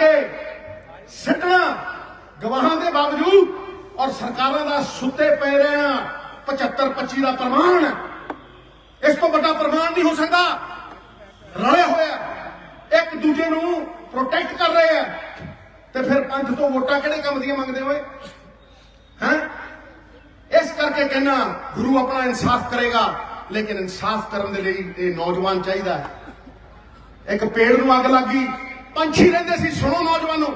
ਕੇ ਸਿੱਟਣਾ ਗਵਾਹਾਂ ਦੇ ਬਾਵਜੂਦ ਔਰ ਸਰਕਾਰਾਂ ਦਾ ਸੁੱਤੇ ਪੈ ਰਹੇ ਆ 75 25 ਦਾ ਪ੍ਰਮਾਣ। ਇਸ ਤੋਂ ਵੱਡਾ ਪ੍ਰਮਾਣ ਨਹੀਂ ਹੋ ਸਕਦਾ। ਰਲੇ ਹੋਇਆ ਇੱਕ ਦੂਜੇ ਨੂੰ ਪ੍ਰੋਟੈਕਟ ਕਰ ਰਹੇ ਆ। ਤੇ ਫਿਰ ਪੰਥ ਤੋਂ ਵੋਟਾਂ ਕਿਹੜੇ ਕੰਮ ਦੀਆਂ ਮੰਗਦੇ ਹੋਏ? ਹੈ? ਇਸ ਕਰਕੇ ਕਹਿਣਾ ਗੁਰੂ ਆਪਣਾ ਇਨਸਾਫ ਕਰੇਗਾ। ਲੇਕਿਨ ਇਨਸਾਫ ਕਰਨ ਦੇ ਲਈ ਇਹ ਨੌਜਵਾਨ ਚਾਹੀਦਾ ਹੈ। ਇੱਕ ਪੇੜ ਨੂੰ ਅੱਗ ਲੱਗੀ ਪੰਛੀ ਰਹਿੰਦੇ ਸੀ ਸੁਣੋ ਨੌਜਵਾਨੋ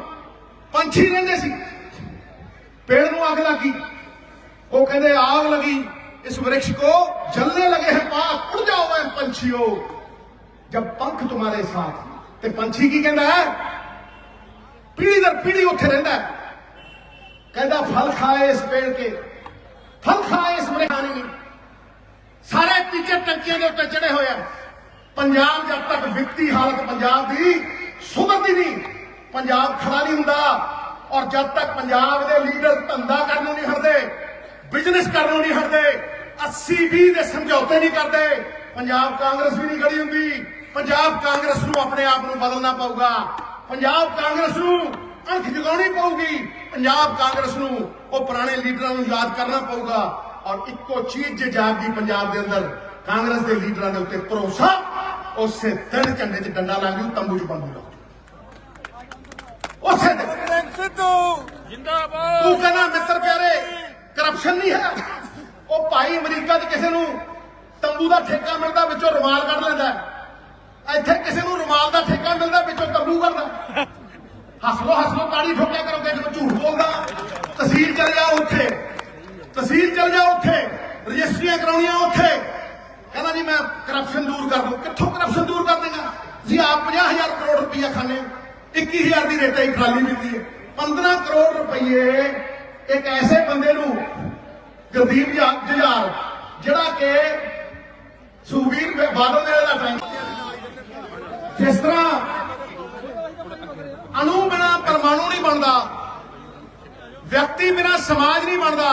ਪੰਛੀ ਰਹਿੰਦੇ ਸੀ पेड़ ਨੂੰ ਅੱਗ ਲੱਗੀ ਉਹ ਕਹਿੰਦੇ ਆਗ लगी इस वृक्ष को जलने लगे हैं पाप उड़ जाओ वह पंछियों जब पंख तुम्हारे साथ ਤੇ ਪੰਛੀ ਕੀ ਕਹਿੰਦਾ ਹੈ ਪੀੜੀ ਦਰ ਪੀੜੀ ਉੱਥੇ ਰਹਿੰਦਾ ਹੈ। ਕਹਿੰਦਾ ਫਲ ਖਾਏ ਇਸ ਪੇੜ ਕੇ ਫਲ ਖਾਏ ਇਸ ਵ੍ਰਿਕਸ਼ ਨਹੀਂ ਸਾਰੇ ਟੀਚੇ ਟੰਕੀਆਂ ਦੇ ਉੱਤੇ ਚੜੇ ਹੋਏ ਆ ਪੰਜਾਬ ਜਦ ਤੱਕ ਵਿਕਤੀ ਹਾਲਤ ਪੰਜਾਬ ਦੀ ਸੁਧਰਦੀ ਨਹੀਂ। ਪੰਜਾਬ ਖੜਾ ਨਹੀਂ ਹੁੰਦਾ ਔਰ ਜਦ ਤੱਕ ਪੰਜਾਬ ਦੇ ਲੀਡਰ ਧੰਦਾ ਕਰਨ ਨੂੰ ਨਹੀਂ ਹਟਦੇ ਬਿਜ਼ਨਸ ਕਰਨ ਨੂੰ ਨਹੀਂ ਹਟਦੇ 80 20 ਦੇ ਸਮਝੌਤੇ ਨਹੀਂ ਕਰਦੇ, ਪੰਜਾਬ ਕਾਂਗਰਸ ਵੀ ਨਹੀਂ ਖੜੀ ਹੁੰਦੀ। ਪੰਜਾਬ ਕਾਂਗਰਸ ਨੂੰ ਆਪਣੇ ਆਪ ਨੂੰ ਬਦਲਣਾ ਪਊਗਾ। ਪੰਜਾਬ ਕਾਂਗਰਸ ਨੂੰ ਅੱਖ ਜਗਾਉਣੀ ਪਊਗੀ। ਪੰਜਾਬ ਕਾਂਗਰਸ ਨੂੰ ਉਹ ਪੁਰਾਣੇ ਲੀਡਰਾਂ ਨੂੰ ਯਾਦ ਕਰਨਾ ਪਊਗਾ। ਔਰ ਇੱਕੋ ਚੀਜ਼ ਜੇ ਜਾਗਦੀ ਪੰਜਾਬ ਦੇ ਅੰਦਰ, ਕਾਂਗਰਸ ਦੇ ਲੀਡਰਾਂ ਦੇ ਉੱਤੇ ਭਰੋਸਾ, ਉਸੇ ਦਿਨ ਝੰਡੇ 'ਚ ਡੰਡਾ ਲਾ ਤੰਬੂ 'ਚ ਬੰਦੂ ਲਾ ਉਸੇ ਦਿਨ ਸਿੱਧੂ। ਜਿੰਦਾਬਾਦ। ਤੂੰ ਕਹਿੰਦਾ ਮਿੱਤਰ ਪਿਆਰੇ ਕਰਪਸ਼ਨ ਨਹੀਂ ਹੈ। ਉਹ ਭਾਈ ਅਮਰੀਕਾ 'ਚ ਕਿਸੇ ਨੂੰ ਤੰਬੂ ਦਾ ਠੇਕਾ ਮਿਲਦਾ ਵਿੱਚੋਂ ਰੁਮਾਲ ਕੱਢ ਲੈਂਦਾ। ਇੱਥੇ ਕਿਸੇ ਨੂੰ ਰੁਮਾਲ ਦਾ ਠੇਕਾ ਮਿਲਦਾ ਵਿੱਚੋਂ ਤੰਬੂ ਕੱਢਦਾ ਹੱਸ ਲੋ ਹੱਸ ਲੋ ਤਾੜੀ ਠੋਕਿਆ ਕਰੋ ਕਿ ਜਦੋਂ ਝੂਠ ਬੋਲਦਾ। ਤਹਿਸੀਲ ਚਲ ਜਾ ਉੱਥੇ। ਤਹਿਸੀਲ ਚਲ ਜਾ ਉੱਥੇ। ਰਜਿਸਟਰੀਆਂ ਕਰਾਉਣੀਆਂ ਉੱਥੇ। ਕਹਿੰਦਾ ਜੀ ਮੈਂ ਕਰਪਸ਼ਨ ਦੂਰ ਕਰ ਦੂੰ। ਕਿੱਥੋਂ ਕਰਪਸ਼ਨ ਦੂਰ ਕਰ ਦੇਗਾ? ਜੀ ਆਪ 50000 ਕਰੋੜ ਰੁਪਈਆ ਖਾਣੇ 21000 ਦੀ ਰੇਤਾ ਹੀ ਟਰਾਲੀ ਮਿਲਦੀ ਹੈ। 15 ਕਰੋੜ ਰੁਪਏ ਇੱਕ ਐਸੇ ਬੰਦੇ ਨੂੰ ਗੁਰਦੀਪ ਜੁਝਾਰ, ਜਿਹੜਾ ਕਿ ਸੁਖਬੀਰ ਬਾਦਲ ਦੇ ਦਾ ਟਾਈਮ ਜਿਸ ਤਰ੍ਹਾਂ ਅਣੂ ਬਿਨਾ ਪਰਮਾਣੂ ਨਹੀਂ ਬਣਦਾ, ਵਿਅਕਤੀ ਬਿਨਾ ਸਮਾਜ ਨਹੀਂ ਬਣਦਾ,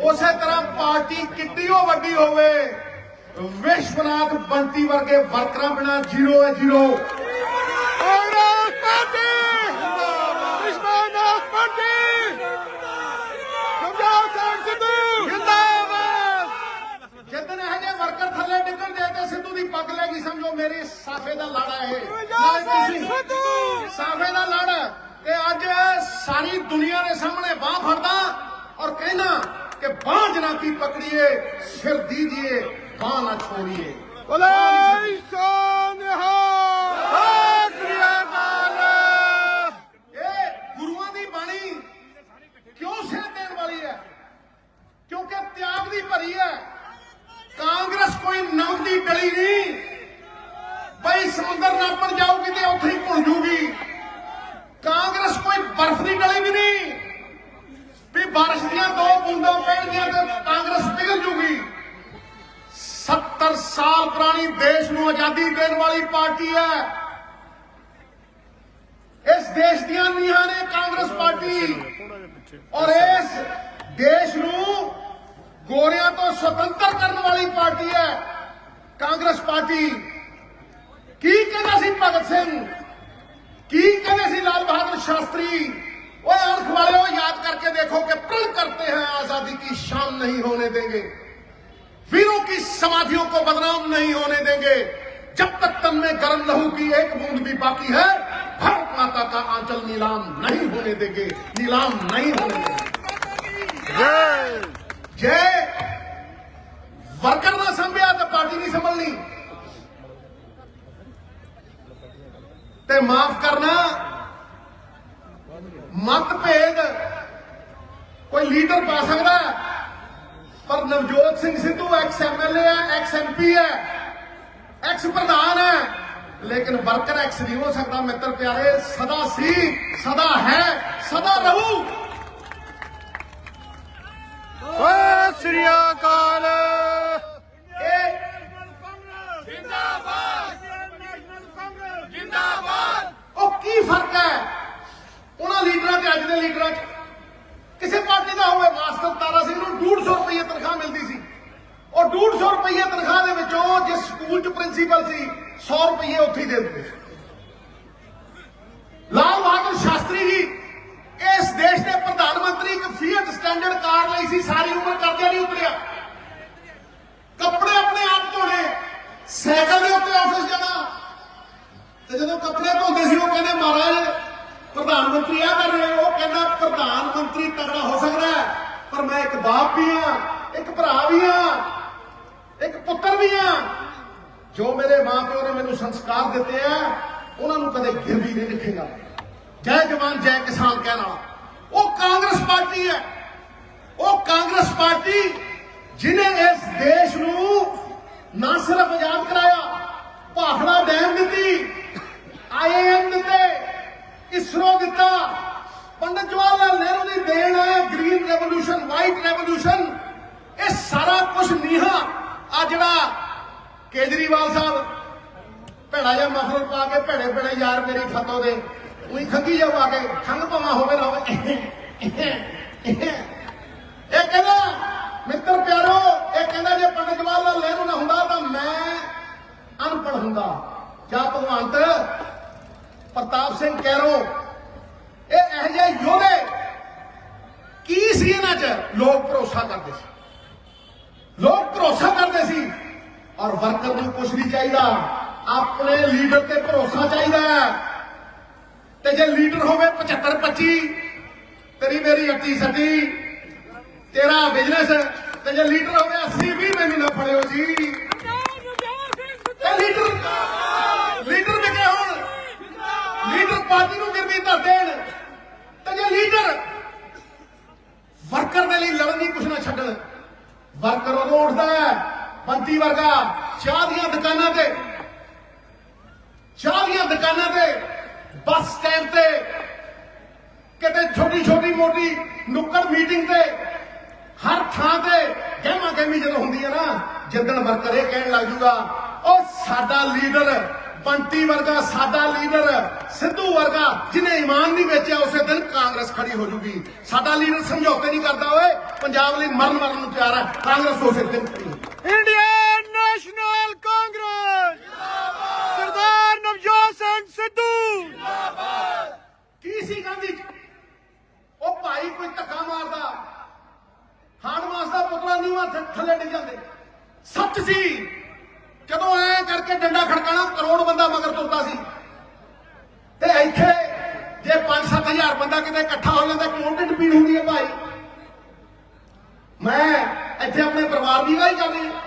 ਉਸੇ ਤਰ੍ਹਾਂ ਪਾਰਟੀ ਕਿੱਡੀ ਹੋ ਵੱਡੀ ਹੋਵੇ, ਵਿਸ਼ਵਨਾਥ ਬੰਤੀ ਵਰਗੇ ਵਰਕਰਾਂ ਬਿਨਾ ਜ਼ੀਰੋ ਹੈ ਜ਼ੀਰੋ। ਮੇਰੇ ਸਾਫੇ ਦਾ ਲਾੜਾ ਇਹ। ਸਾਫੇ ਦਾ ਲੜ। ਤੇ ਅੱਜ ਸਾਰੀ ਦੁਨੀਆ ਦੇ ਸਾਹਮਣੇ ਬਾਹ ਫੜਦਾ ਔਰ ਕਹਿੰਦਾ ਕਿ ਬਾਹ ਜਨਾ ਕੀ ਪਕੜੀਏ, ਸਿਰ ਦੀ ਦੀਜੀਏ ਬਾਹ ਨਾ ਛੋੜੀਏ। ਬੋਲੇ ਸੋਨਿਹਾ ਸ੍ਰੀ ਅਕਾਲ ਇਹ ਗੁਰੂਆਂ ਦੀ ਬਾਣੀ ਕਿਉਂ ਸਿਰ ਦੇਣ ਵਾਲੀ ਹੈ ਕਿਉਂਕਿ ਤਿਆਗ ਦੀ ਭਰੀ ਹੈ। ਕਾਂਗਰਸ ਕੋਈ ਨਮਕ ਦੀ ਡਲੀ ਨਹੀਂ। ਬਈ ਸਮੁੰਦਰ ਨਾਪਣ ਜਾਊਗੀ ਤੇ ਉੱਥੇ ਹੀ ਭੁੱਲ ਜੂਗੀ। ਕਾਂਗਰਸ ਕੋਈ ਬਰਫ਼ ਦੀ ਡਲੀ ਵੀ ਨਹੀਂ। ਵੀ ਬਾਰਿਸ਼ ਦੀਆਂ ਦੋ ਬੂੰਦਾਂ ਪੈਣਗੀਆਂ ਤੇ ਕਾਂਗਰਸ ਪਿਘਲ ਜੂਗੀ। 70 ਸਾਲ ਪੁਰਾਣੀ ਦੇਸ਼ ਨੂੰ ਆਜ਼ਾਦੀ ਦੇਣ ਵਾਲੀ ਪਾਰਟੀ ਹੈ। ਇਸ ਦੇਸ਼ ਦੀਆਂ ਨੀਹਾਂ ਨੇ ਕਾਂਗਰਸ ਪਾਰਟੀ। ਔਰ ਇਸ ਦੇਸ਼ ਨੂੰ ਗੋਰਿਆਂ ਤੋਂ ਸੁਤੰਤਰ ਕਰਨ ਵਾਲੀ ਪਾਰਟੀ ਹੈ ਕਾਂਗਰਸ ਪਾਰਟੀ ਕੀ ਕਹਿੰਦਾ ਸੀ ਭਗਤ ਸਿੰਘ ਕੀ ਕਹਿੰਦੇ ਸੀ ਲਾਲ ਬਹਾਦਰ ਸ਼ਾਸਤਰੀ ਓਏ ਅਣਖ ਵਾਲਿਓ ਯਾਦ करके देखो कि प्रण करते हैं आजादी की शाम नहीं होने देंगे वीरों की समाधियों को बदनाम नहीं होने देंगे जब तक तन में गर्म लहू की एक बूंद भी बाकी है भारत माता का आंचल नीलाम नहीं होने देंगे नीलाम नहीं होने देंगे ਜੇ ਵਰਕਰ ਨਾ ਸੰਭਿਆ ਤਾਂ ਪਾਰਟੀ ਨਹੀਂ ਸੰਭਲਣੀ। ਤੇ ਮਾਫ ਕਰਨਾ, ਮਤਭੇਦ ਕੋਈ ਲੀਡਰ ਪਾ ਸਕਦਾ ਪਰ ਨਵਜੋਤ ਸਿੰਘ ਸਿੱਧੂ ਐਕਸ ਐਮਐਲਏ ਹੈ ਐਕਸ ਐਮਪੀ ਹੈ ਐਕਸ ਪ੍ਰਧਾਨ ਹੈ। ਲੇਕਿਨ ਵਰਕਰ ਐਕਸ ਨਹੀਂ ਹੋ ਸਕਦਾ, ਮਿੱਤਰ ਪਿਆਰੇ, ਸਦਾ ਸੀ, ਸਦਾ ਹੈ, ਸਦਾ ਰਹੂ। ਸ੍ਰੀ ਅਕਾਲ ਜਿੰਦਾਬਾਦ ਜਿੰਦਾਬਾਦ ਉਹ ਕੀ ਫਰਕ ਹੈ ਉਹਨਾਂ ਲੀਡਰਾਂ ਤੇ ਅੱਜ ਦੇ ਲੀਡਰਾਂ 'ਚ ਕਿਸੇ ਪਾਰਟੀ ਦਾ ਹੋਵੇ ਮਾਸਟਰ ਤਾਰਾ ਸਿੰਘ ਨੂੰ 150 ਰੁਪਏ ਤਨਖਾਹ ਮਿਲਦੀ ਸੀ ਔਰ 150 ਰੁਪਏ ਤਨਖਾਹ ਦੇ ਵਿੱਚੋਂ ਜਿਸ ਸਕੂਲ 'ਚ ਪ੍ਰਿੰਸੀਪਲ ਸੀ 100 ਰੁਪਏ ਉੱਥੇ ਹੀ ਦੇ ਦਿੰਦੇ ਲਾਲ ਬਹਾਦਰ ਸ਼ਾਸਤਰੀ ਜੀ ਇਸ ਦੇਸ਼ ਦੇ ਪ੍ਰਧਾਨ ਮੰਤਰੀ ਇੱਕ ਫੀਅਟ ਸਟੈਂਡਰਡ ਕਾਰ ਲਈ ਸੀ ਸਾਰੀ ਉਮਰ ਕਰ ਨਹੀਂ ਕੱਪੜੇ ਆਪਣੇ ਆਪ ਧੋਣੇ। ਸਾਈਕਲ ਦੇ ਉੱਤੇ ਆਫਿਸ ਜਾਣਾ। ਤੇ ਜਦੋਂ ਕੱਪੜੇ ਧੋਂਦੇ ਸੀ, ਉਹ ਕਹਿੰਦੇ, ਮਹਾਰਾਜ, ਪ੍ਰਧਾਨ ਮੰਤਰੀ ਆ ਕਰ ਰਹੇ ਉਹ ਕਹਿੰਦਾ, ਪ੍ਰਧਾਨ ਮੰਤਰੀ ਤਗੜਾ ਹੋ ਸਕਦਾ ਪਰ ਮੈਂ ਇੱਕ ਬਾਪ ਵੀ ਆ ਇੱਕ ਭਰਾ ਵੀ ਆ ਇੱਕ ਪੁੱਤਰ ਵੀ ਆ ਜੋ ਮੇਰੇ ਮਾਪਿਓ ਨੇ ਮੈਨੂੰ ਸੰਸਕਾਰ ਦਿੱਤੇ ਆ, ਉਹਨਾਂ ਨੂੰ ਕਦੇ ਗਿਰਵੀ ਨਹੀਂ ਲਿਖੇਗਾ। ਜੈ ਜਵਾਨ, ਜੈ ਕਿਸਾਨ ਕਹਿਣਾ ਉਹ ਕਾਂਗਰਸ ਪਾਰਟੀ ਹੈ। ਉਹ ਕਾਂਗਰਸ ਪਾਰਟੀ ਜਿਨੇ ਇਸ ਦੇਸ਼ ਨੂੰ ਨਾ ਸਿਰਫ ਆਜ਼ਾਦ ਕਰਾਇਆ, ਭਾਖੜਾ ਡੈਮ ਦਿੱਤੀ ਆਈਐਮ ਦਿੱਤੇ, ਇਸਰੋ ਦਿੱਤਾ, ਪੰਡਤ ਜਵਾਹਰ ਲਾਲ ਨਹਿਰੂ ਦੀ ਦੇਣ ਹੈ, ਗ੍ਰੀਨ ਰੈਵੋਲੂਸ਼ਨ, ਵਾਈਟ ਰੈਵੋਲੂਸ਼ਨ, ਇਹ ਸਾਰਾ ਕੁਝ ਨੀਹਾਂ ਆ ਜਿਹੜਾ ਕੇਜਰੀਵਾਲ ਸਾਹਿਬ ਭੈੜਾ ਜਿਹਾ ਮਫਲਰ ਪਾ ਕੇ ਭੈੜੇ ਭੈੜੇ ਯਾਰ ਮੇਰੀ ਖੱਤੋ ਦੇ, ਉਹੀ ਖੰਗੀ ਜਾ ਪਾ ਕੇ ਖੰਗ ਭਮਾ ਹੋਵੇ ਨਾ ਹੋਵੇ। ਮਿੱਤਰ ਪਿਆਰੋ, ਇਹ ਕਹਿੰਦਾ ਜੇ ਪੰਡਿਤ ਜਵਾਹਰ ਲਾਲ ਨਹਿਰੂ ਨਾ ਹੁੰਦਾ ਤਾਂ ਮੈਂ ਅਨਪੜ ਹੁੰਦਾ। ਜਾਂ ਭਗਵੰਤ ਪ੍ਰਤਾਪ ਸਿੰਘ ਕੈਰੋ, ਇਹ ਇਹੋ ਜਿਹੇ ਯੋਧੇ ਕੀ ਸੀ ਇਹਨਾਂ 'ਚ? ਲੋਕ ਭਰੋਸਾ ਕਰਦੇ ਸੀ। ਲੋਕ ਭਰੋਸਾ ਕਰਦੇ ਸੀ ਔਰ ਵਰਕਰ ਨੂੰ ਕੁਝ ਨਹੀਂ ਚਾਹੀਦਾ। ਆਪਣੇ ਲੀਡਰ ਤੇ ਭਰੋਸਾ ਚਾਹੀਦਾ ਤੇ ਜੇ ਲੀਡਰ ਹੋਵੇ 75 25 ਤੇਰੀ ਮੇਰੀ ਅੱਟੀ ਸੱਟੀ ਤੇਰਾ ਬਿਜ਼ਨਸ ਤੇ ਜੇ ਲੀਡਰ ਹੋਵੇ 80 20 ਮੈਨੂੰ ਨਾ ਫੜਿਓ ਜੀ। ਇਹ ਲੀਡਰ ਲੀਡਰ ਵਿਕੇ ਹੁਣ, ਲੀਡਰ ਪਾਰਟੀ ਨੂੰ ਗਿਰਵੀ ਧਰ ਦੇਣ। ਤੇ ਜੇ ਲੀਡਰ ਵਰਕਰ ਦੇ ਲਈ ਲੜਨ ਦੀ ਕੁਛ ਨਾ ਛੱਡਣ, ਵਰਕਰ ਉਦੋਂ ਉੱਠਦਾ ਹੈ, ਬੰਤੀ ਵਰਗਾ, ਚਾਹ ਦੀਆਂ ਦੁਕਾਨਾਂ ਤੇ। ਚਾਹ ਦੀਆਂ ਦੁਕਾਨਾਂ ਤੇ, ਬੱਸ ਸਟੈਂਡ ਤੇ, ਕਿਤੇ ਛੋਟੀ ਛੋਟੀ ਮੋਟੀ ਨੁੱਕੜ ਮੀਟਿੰਗ ਤੇ ਹਰ ਥਾਂ ਤੇ ਗਹਿਮਾ ਗਹਿਮੀ ਜਦੋਂ ਹੁੰਦੀ ਹੈ ਨਾ ਜਿੱਦਣ ਵਰਕਰ ਇਹ ਕਹਿਣ ਲੱਗ ਜੂਗਾ ਉਹ ਸਾਡਾ ਲੀਡਰ ਬੰਟੀ ਵਰਗਾ ਸਾਡਾ ਲੀਡਰ ਸਿੱਧੂ ਵਰਗਾ ਜਿਹਨੇ ਈਮਾਨ ਨਹੀਂ ਵੇਚਿਆ ਉਸੇ ਦਿਨ ਕਾਂਗਰਸ ਖੜੀ ਹੋ ਜੂਗੀ। ਸਾਡਾ ਲੀਡਰ ਸਮਝੌਤੇ ਨਹੀਂ ਕਰਦਾ ਓਏ ਪੰਜਾਬ ਲਈ ਮਰਨ ਮਰਨ ਨੂੰ ਤਿਆਰ ਹੈ ਕਾਂਗਰਸ ਉਸੇ ਦਿਨ ਖੜੀ ਇੰਡੀਅਨ ਨੈਸ਼ਨਲ ਕਾਂਗਰਸ! ਸਰਦਾਰ ਨਵਜੋਤ ਸਿੰਘ ਸਿੱਧੂ! ਕੀ ਸੀ ਗਾਂਧੀ? ਉਹ ਭਾਈ ਕੋਈ ਧੱਕਾ ਮਾਰਦਾ ਦਾ ਪੁਤਲਾ ਨਹੀਂ ਥੱਲੇ ਡਿੱਗ ਜਾਂਦੇ। ਸੱਚ ਸੀ। ਜਦੋਂ ਐ ਕਰਕੇ ਡੰਡਾ ਖੜਕਾਣਾ ਕਰੋੜ ਬੰਦਾ ਮਗਰ ਤੁਰਦਾ ਸੀ। ਤੇ ਇੱਥੇ ਜੇ 5-7000 ਬੰਦਾ ਕਿਤੇ ਇਕੱਠਾ ਹੋ ਜਾਂਦਾ ਕਿਉਂ ਪੀੜ ਹੁੰਦੀ ਹੈ ਭਾਈ। ਮੈਂ ਇੱਥੇ ਆਪਣੇ ਪਰਿਵਾਰ ਦੀ ਗੱਲ ਕਰ ਰਿਹਾ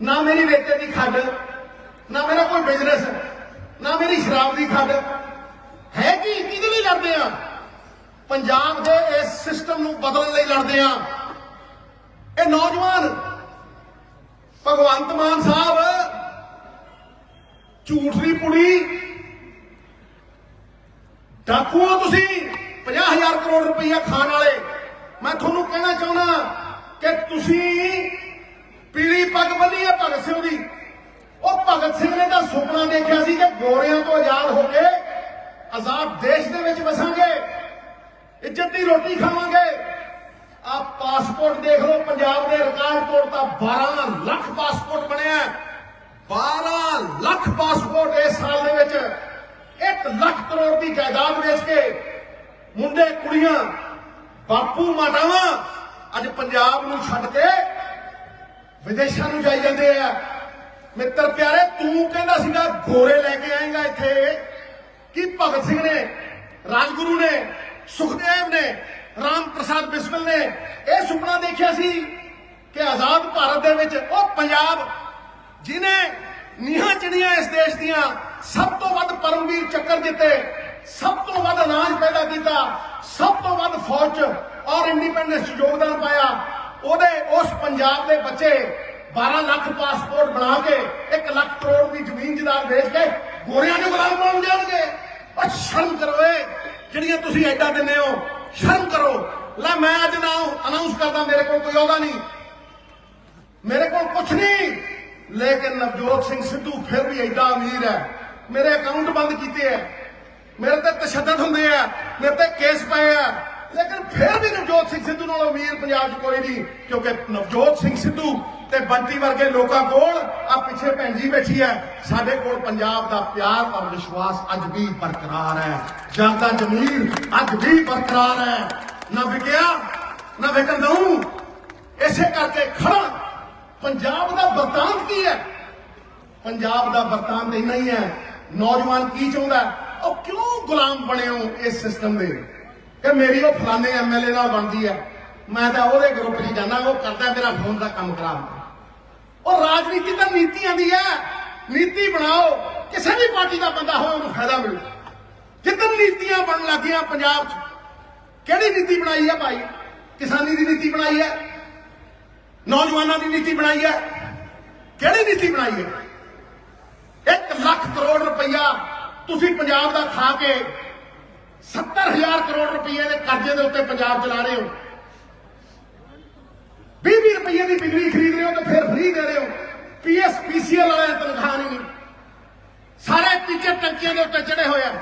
ਨਾ ਮੇਰੀ ਰੇਤੇ ਦੀ ਖੱਡ, ਨਾ ਮੇਰਾ ਕੋਈ ਬਿਜ਼ਨਸ ਨਾ ਮੇਰੀ ਸ਼ਰਾਬ ਦੀ ਖੱਡ। ਹੈ ਕੀ? ਕਿਹਦੇ ਲਈ ਲੜਦੇ ਆ? ਪੰਜਾਬ ਦੇ ਇਸ ਸਿਸਟਮ ਨੂੰ ਬਦਲਣ ਲਈ ਲੜਦੇ ਆ। ਇਹ ਨੌਜਵਾਨ ਭਗਵੰਤ ਮਾਨ ਸਾਹਿਬ, ਝੂਠ ਦੀ ਪੁੜੀ। ਡਾਕੂਓ ਤੁਸੀਂ 50000 ਕਰੋੜ ਰੁਪਈਆ ਖਾਣ ਵਾਲੇ। ਮੈਂ ਤੁਹਾਨੂੰ ਕਹਿਣਾ ਚਾਹੁੰਦਾ ਕਿ ਤੁਸੀਂ ਪੀਲੀ ਪੱਗ ਬੰਨੀ ਹੈ ਭਗਤ ਸਿੰਘ ਦੀ। ਉਹ ਭਗਤ ਸਿੰਘ ਨੇ ਤਾਂ ਸੁਪਨਾ ਦੇਖਿਆ ਸੀ ਕਿ ਗੋਰਿਆਂ ਤੋਂ ਆਜ਼ਾਦ ਹੋ ਕੇ ਆਜ਼ਾਦ ਦੇਸ਼ ਦੇ ਵਿੱਚ ਵਸਾਂਗੇ, ਇੱਜ਼ਤ ਦੀ ਰੋਟੀ ਖਾਵਾਂਗੇ। ਆ ਪਾਸਪੋਰਟ ਦੇਖ ਲਓ, ਪੰਜਾਬ ਦੇ ਰਿਕਾਰਡ ਤੋੜਤਾ 12 ਲੱਖ ਪਾਸਪੋਰਟ ਬਣਿਆ 12 ਲੱਖ ਪਾਸਪੋਰਟ ਇਸ ਸਾਲ ਦੇ ਵਿੱਚ। 1 ਲੱਖ ਕਰੋੜ ਦੀ ਜਾਇਦਾਦ ਵੇਚ ਕੇ ਮੁੰਡੇ, ਕੁੜੀਆਂ, ਬਾਪੂ, ਮਾਤਾਵਾਂ ਅੱਜ ਪੰਜਾਬ ਨੂੰ ਛੱਡ ਕੇ ਵਿਦੇਸ਼ਾਂ ਨੂੰ ਜਾਈ ਜਾਂਦੇ ਆ। ਮਿੱਤਰ ਪਿਆਰੇ, ਤੂੰ ਕਹਿੰਦਾ ਸੀਗਾ, ਗੋਰੇ ਲੈ ਕੇ ਆਏਗਾ ਇੱਥੇ। ਕਿ ਭਗਤ ਸਿੰਘ ਨੇ, ਰਾਜਗੁਰੂ ਨੇ, ਸੁਖਦੇਵ ਨੇ ਰਾਮ ਪ੍ਰਸਾਦ ਬਿਸਮਿਲ ਨੇ ਇਹ ਸੁਪਨਾ ਦੇਖਿਆ ਸੀ ਕਿ ਆਜ਼ਾਦ ਭਾਰਤ ਦੇ ਵਿੱਚ ਉਹ ਪੰਜਾਬ ਜਿਨੇ ਨੀਹਾਂ ਚੜੀਆਂ ਇਸ ਦੇਸ਼ ਦੀਆਂ, ਸਭ ਤੋਂ ਵੱਧ ਪਰਮਵੀਰ ਚੱਕਰ ਜਿੱਤੇ, ਸਭ ਤੋਂ ਵੱਧ ਅਨਾਜ ਪੈਦਾ ਕੀਤਾ, ਸਭ ਤੋਂ ਵੱਧ ਫੌਜ ਔਰ ਇੰਡੀਪੈਂਡੈਂਸ ਯੋਗਦਾਨ ਪਾਇਆ, ਉਹਦੇ ਉਸ ਪੰਜਾਬ ਦੇ ਬੱਚੇ 12 ਲੱਖ ਪਾਸਪੋਰਟ ਬਣਾ ਕੇ 1 ਲੱਖ ਕਰੋੜ ਦੀ ਜ਼ਮੀਨ ਜਦਾਦ ਵੇਚ ਕੇ ਗੋਰਿਆਂ ਦੇ ਗੁਲਾਮ ਬਣ ਜਾਣਗੇ। ਉਹ ਸ਼ਰਮ ਕਰੋਏ ਜਿਹੜੀਆਂ ਤੁਸੀਂ ਐਡਾ ਦਿੰਦੇ ਹੋ ਸ਼ਰਮ ਕਰੋ। ਲੈ ਮੈਂ ਅੱਜ ਨਾ ਅਨਾਉਂਸ ਕਰਦਾ, ਮੇਰੇ ਕੋਲ ਕੋਈ ਅਹੁਦਾ ਨਹੀਂ। ਮੇਰੇ ਕੋਲ ਕੁਝ ਨਹੀਂ। ਲੇਕਿਨ ਨਵਜੋਤ ਸਿੰਘ ਸਿੱਧੂ ਫਿਰ ਵੀ ਐਡਾ ਅਮੀਰ ਹੈ। ਮੇਰੇ ਅਕਾਊਂਟ ਬੰਦ ਕੀਤੇ ਹੈ। ਮੇਰੇ ਤੇ ਤਸ਼ੱਦਦ ਹੁੰਦੇ ਆ ਮੇਰੇ ਤੇ ਕੇਸ ਪਏ ਆ ਲੇਕਿਨ ਫਿਰ ਵੀ ਨਵਜੋਤ ਸਿੰਘ ਸਿੱਧੂ ਨਾਲੋਂ ਅਮੀਰ ਪੰਜਾਬ 'ਚ ਕੋਈ ਨਹੀਂ, ਕਿਉਂਕਿ ਨਵਜੋਤ ਸਿੰਘ ਸਿੱਧੂ ਤੇ ਬੰਟੀ ਵਰਗੇ ਲੋਕਾਂ ਕੋਲ ਆ ਪਿੱਛੇ ਭੈਣ ਜੀ ਬੈਠੀ ਹੈ। ਸਾਡੇ ਕੋਲ ਪੰਜਾਬ ਦਾ ਪਿਆਰ ਔਰ ਵਿਸ਼ਵਾਸ ਅੱਜ ਵੀ ਬਰਕਰਾਰ ਹੈ। ਜਨਤਾ ਜਮੀਰ ਅੱਜ ਵੀ ਬਰਕਰਾਰ ਹੈ। ਨਾ ਵਿਕਿਆ, ਨਾ ਵਿਕਣ ਦਊ। ਇਸੇ ਕਰਕੇ ਖੜਾ ਪੰਜਾਬ ਦਾ ਵਰਤਾਂਤ ਕੀ ਹੈ? ਪੰਜਾਬ ਦਾ ਵਰਤਾਂਤ ਇੰਨਾ ਹੀ ਹੈ। ਨੌਜਵਾਨ ਕੀ ਚਾਹੁੰਦਾ ਉਹ ਕਿਉਂ ਗੁਲਾਮ ਬਣੇ ਹੋ ਇਸ ਸਿਸਟਮ ਦੇ? ਕਿ ਮੇਰੀ ਉਹ ਫਲਾਣੇ ਐਮਐਲਏ ਨਾਲ ਬਣਦੀ ਹੈ। ਮੈਂ ਤਾਂ ਉਹਦੇ ਗਰੁੱਪ 'ਚ ਜਾਣਾ ਉਹ ਕਰਦਾ, ਮੇਰਾ ਫੋਨ ਦਾ ਕੰਮ ਖਰਾਬ। ਉਹ ਰਾਜਨੀਤੀ ਤਾਂ ਨੀਤੀਆਂ ਦੀ ਹੈ। ਨੀਤੀ ਬਣਾਓ, ਕਿਸੇ ਵੀ ਪਾਰਟੀ ਦਾ ਬੰਦਾ ਹੋਵੇ ਉਹਨੂੰ ਫਾਇਦਾ ਮਿਲੂ। ਜਿੱਦਨ ਨੀਤੀਆਂ ਬਣਨ ਲੱਗੀਆਂ ਪੰਜਾਬ 'ਚ, ਕਿਹੜੀ ਨੀਤੀ ਬਣਾਈ ਹੈ ਭਾਈ? ਕਿਸਾਨੀ ਦੀ ਨੀਤੀ ਬਣਾਈ ਹੈ? ਨੌਜਵਾਨਾਂ ਦੀ ਨੀਤੀ ਬਣਾਈ ਹੈ? ਕਿਹੜੀ ਨੀਤੀ ਬਣਾਈ ਹੈ? 1 ਲੱਖ ਕਰੋੜ ਰੁਪਈਆ ਤੁਸੀਂ ਪੰਜਾਬ ਦਾ ਖਾ ਕੇ 70000 ਕਰੋੜ ਰੁਪਈਏ ਦੇ ਕਰਜ਼ੇ ਦੇ ਉੱਤੇ ਪੰਜਾਬ ਚਲਾ ਰਹੇ ਹੋ। 20 ਰੁਪਏ ਦੀ ਬਿਜਲੀ ਖਰੀਦ ਰਹੇ ਹੋ ਤੇ ਫਿਰ ਫ੍ਰੀ ਦੇ ਰਹੇ ਹੋ। ਪੀਐਸ ਵਾਲਿਆਂ ਤਨਖਾਹ ਨਹੀਂ। ਸਾਰੇ ਟੀਚਰ ਟੰਕੀਆਂ ਦੇ ਉੱਤੇ ਚੜੇ ਹੋਏ ਆ।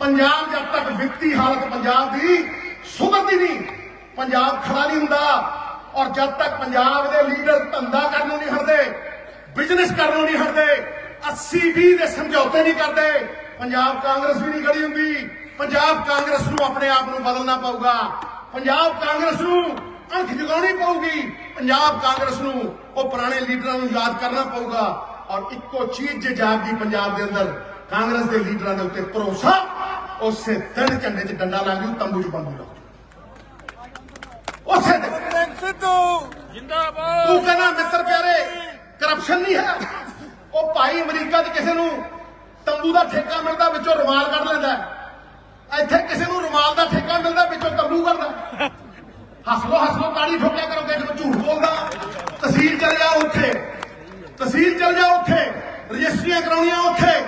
ਪੰਜਾਬ ਜਦ ਤੱਕ ਵਿੱਤੀ ਹਾਲਤ ਪੰਜਾਬ ਦੀ ਸੁਧਰਦੀ ਨਹੀਂ, ਪੰਜਾਬ ਖੜਾ ਨਹੀਂ ਹੁੰਦਾ। ਔਰ ਜਦ ਤੱਕ ਪੰਜਾਬ ਦੇ ਲੀਡਰ ਧੰਦਾ ਕਰਨ ਨੂੰ ਨਹੀਂ ਹਟਦੇ ਬਿਜ਼ਨਸ ਕਰਨ ਨੂੰ ਨਹੀਂ ਹਟਦੇ 80 20 ਦੇ ਸਮਝੌਤੇ ਨਹੀਂ ਕਰਦੇ, ਪੰਜਾਬ ਕਾਂਗਰਸ ਵੀ ਨਹੀਂ ਖੜੀ ਹੁੰਦੀ। ਪੰਜਾਬ ਕਾਂਗਰਸ ਨੂੰ ਆਪਣੇ ਆਪ ਨੂੰ ਬਦਲਣਾ ਪਊਗਾ। ਪੰਜਾਬ ਕਾਂਗਰਸ ਨੂੰ ਅੱਖ ਜਗਾਉਣੀ ਪਊਗੀ। ਪੰਜਾਬ ਕਾਂਗਰਸ ਨੂੰ ਉਹ ਪੁਰਾਣੇ ਲੀਡਰਾਂ ਨੂੰ ਯਾਦ ਕਰਨਾ ਪਊਗਾ। ਔਰ ਇੱਕੋ ਚੀਜ਼ ਜੇ ਜਾਗਦੀ ਪੰਜਾਬ ਦੇ ਅੰਦਰ ਕਾਂਗਰਸ ਦੇ ਲੀਡਰਾਂ ਦੇ ਉੱਤੇ ਭਰੋਸਾ ਉਸੇ ਦਿਨ ਝੰਡੇ 'ਚ ਡੰਡਾ ਲਾ ਜੂ ਤੰਬੂ 'ਚ ਬੰਦੂ ਲਾ। ਉਸੇ ਦਿਨ। ਸਿੱਧੂ। ਜਿੰਦਾਬਾਦ। ਤੂੰ ਕਹਿੰਦਾ ਮਿੱਤਰ ਪਿਆਰੇ ਕਰਪਸ਼ਨ ਨਹੀਂ ਹੈ। ਉਹ ਭਾਈ ਅਮਰੀਕਾ 'ਚ ਕਿਸੇ ਨੂੰ ਤੰਬੂ ਦਾ ਠੇਕਾ ਮਿਲਦਾ ਵਿੱਚੋਂ ਰੁਮਾਲ ਕੱਢ ਲੈਂਦਾ। ਇੱਥੇ ਕਿਸੇ ਨੂੰ ਰੁਮਾਲ ਦਾ ਠੇਕਾ ਮਿਲਦਾ ਵਿੱਚੋਂ ਤੰਬੂ ਕੱਢਦਾ ਹੱਸ ਲੋ ਹੱਸ ਤਾੜੀ ਠੋਕਿਆ ਕਰੋ ਕਿ ਜਦੋਂ ਝੂਠ ਬੋਲਦਾ। ਤਹਿਸੀਲ ਚਲ ਜਾ ਉੱਥੇ। ਤਹਿਸੀਲ ਚਲ ਜਾ ਉੱਥੇ। ਰਜਿਸਟਰੀਆਂ ਕਰਾਉਣੀਆਂ ਉੱਥੇ।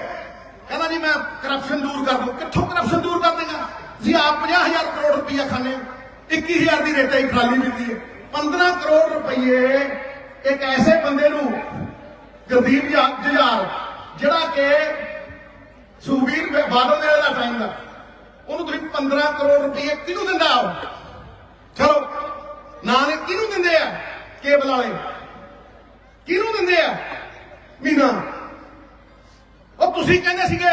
ਕਹਿੰਦਾ ਜੀ, ਮੈਂ ਕਰਪਸ਼ਨ ਦੂਰ ਕਰ ਦੂੰ। ਕਿੱਥੋਂ ਕਰਪਸ਼ਨ ਦੂਰ ਕਰ ਦੇਗਾ? ਜੀ ਆਪ 50000 ਕਰੋੜ ਰੁਪਈਆ ਖਾਣੇ 21000 ਦੀ ਰੇਟੇ ਦੀ ਟਰਾਲੀ ਮਿਲਦੀ ਹੈ। 15 ਕਰੋੜ ਰੁਪਈਏ ਇੱਕ ਐਸੇ ਬੰਦੇ ਨੂੰ, ਗੁਰਦੀਪ ਜਾ- ਜੁਝਾਰ, ਜਿਹੜਾ ਕਿ ਸੁਖਬੀਰ ਬਾਦਲ ਦੇ ਦਾ ਟਾਈਮ ਦਾ ਉਹਨੂੰ ਤੁਸੀਂ 15 ਕਰੋੜ ਰੁਪਏ ਕਿਹਨੂੰ ਦਿੰਦਾ ਉਹ ਚਲੋ, ਨਾਨਕ ਕਿਹਨੂੰ ਦਿੰਦੇ ਆ? ਕੇਬਲ ਵਾਲੇ। ਕਿਹਨੂੰ ਦਿੰਦੇ ਆ? ਮੀਨਾ। ਉਹ ਤੁਸੀਂ ਕਹਿੰਦੇ ਸੀਗੇ,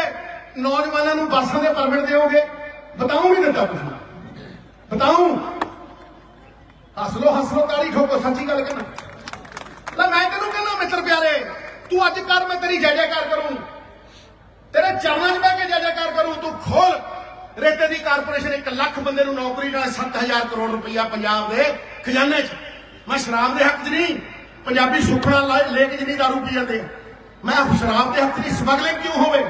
ਨੌਜਵਾਨਾਂ ਨੂੰ ਬੱਸਾਂ ਦੇ ਪਰਮਿਟ ਦਿਓਗੇ। ਬਤਾਉ ਨਹੀਂ ਦਿੱਤਾ ਤੁਸੀਂ। ਬਤਾਉ ਹੱਸ ਲੋ ਹੱਸ ਲੋ ਤਾੜੀ ਠੋਕੋ ਸੱਚੀ ਗੱਲ ਕਹਿਣਾ ਲੈ, ਮੈਂ ਤੈਨੂੰ ਕਹਿੰਦਾ, ਮਿੱਤਰ ਪਿਆਰੇ, ਤੂੰ ਅੱਜ ਕਰ, ਮੈਂ ਤੇਰੀ ਜੈ ਜੈਕਾਰ ਕਰੂੰ। ਤੇਰੇ ਚਰਨਾਂ 'ਚ ਬਹਿ ਕੇ ਜੈ ਜੈਕਾਰ ਕਰੂੰ। ਤੂੰ ਖੋਲ। ਰੇਤੇ ਦੀ ਕਾਰਪੋਰੇਸ਼ਨ 1 ਲੱਖ ਬੰਦੇ ਨੂੰ ਨੌਕਰੀ ਨਾਲ 7000 ਕਰੋੜ ਰੁਪਈਆ ਪੰਜਾਬ ਦੇ ਖਜ਼ਾਨੇ 'ਚ। ਮੈਂ ਸ਼ਰਾਬ ਦੇ ਹੱਕ 'ਚ ਨਹੀਂ, ਪੰਜਾਬੀ ਸੁਖਣਾ ਲੈ ਕੇ ਜਿੰਨੀ ਦਾਰੂ ਪੀ ਜਾਂਦੇ ਮੈਂ ਸ਼ਰਾਬ ਦੇ ਹੱਕ 'ਚ ਨਹੀਂ, ਸਮਗਲਿੰਗ ਕਿਉਂ ਹੋਵੇ?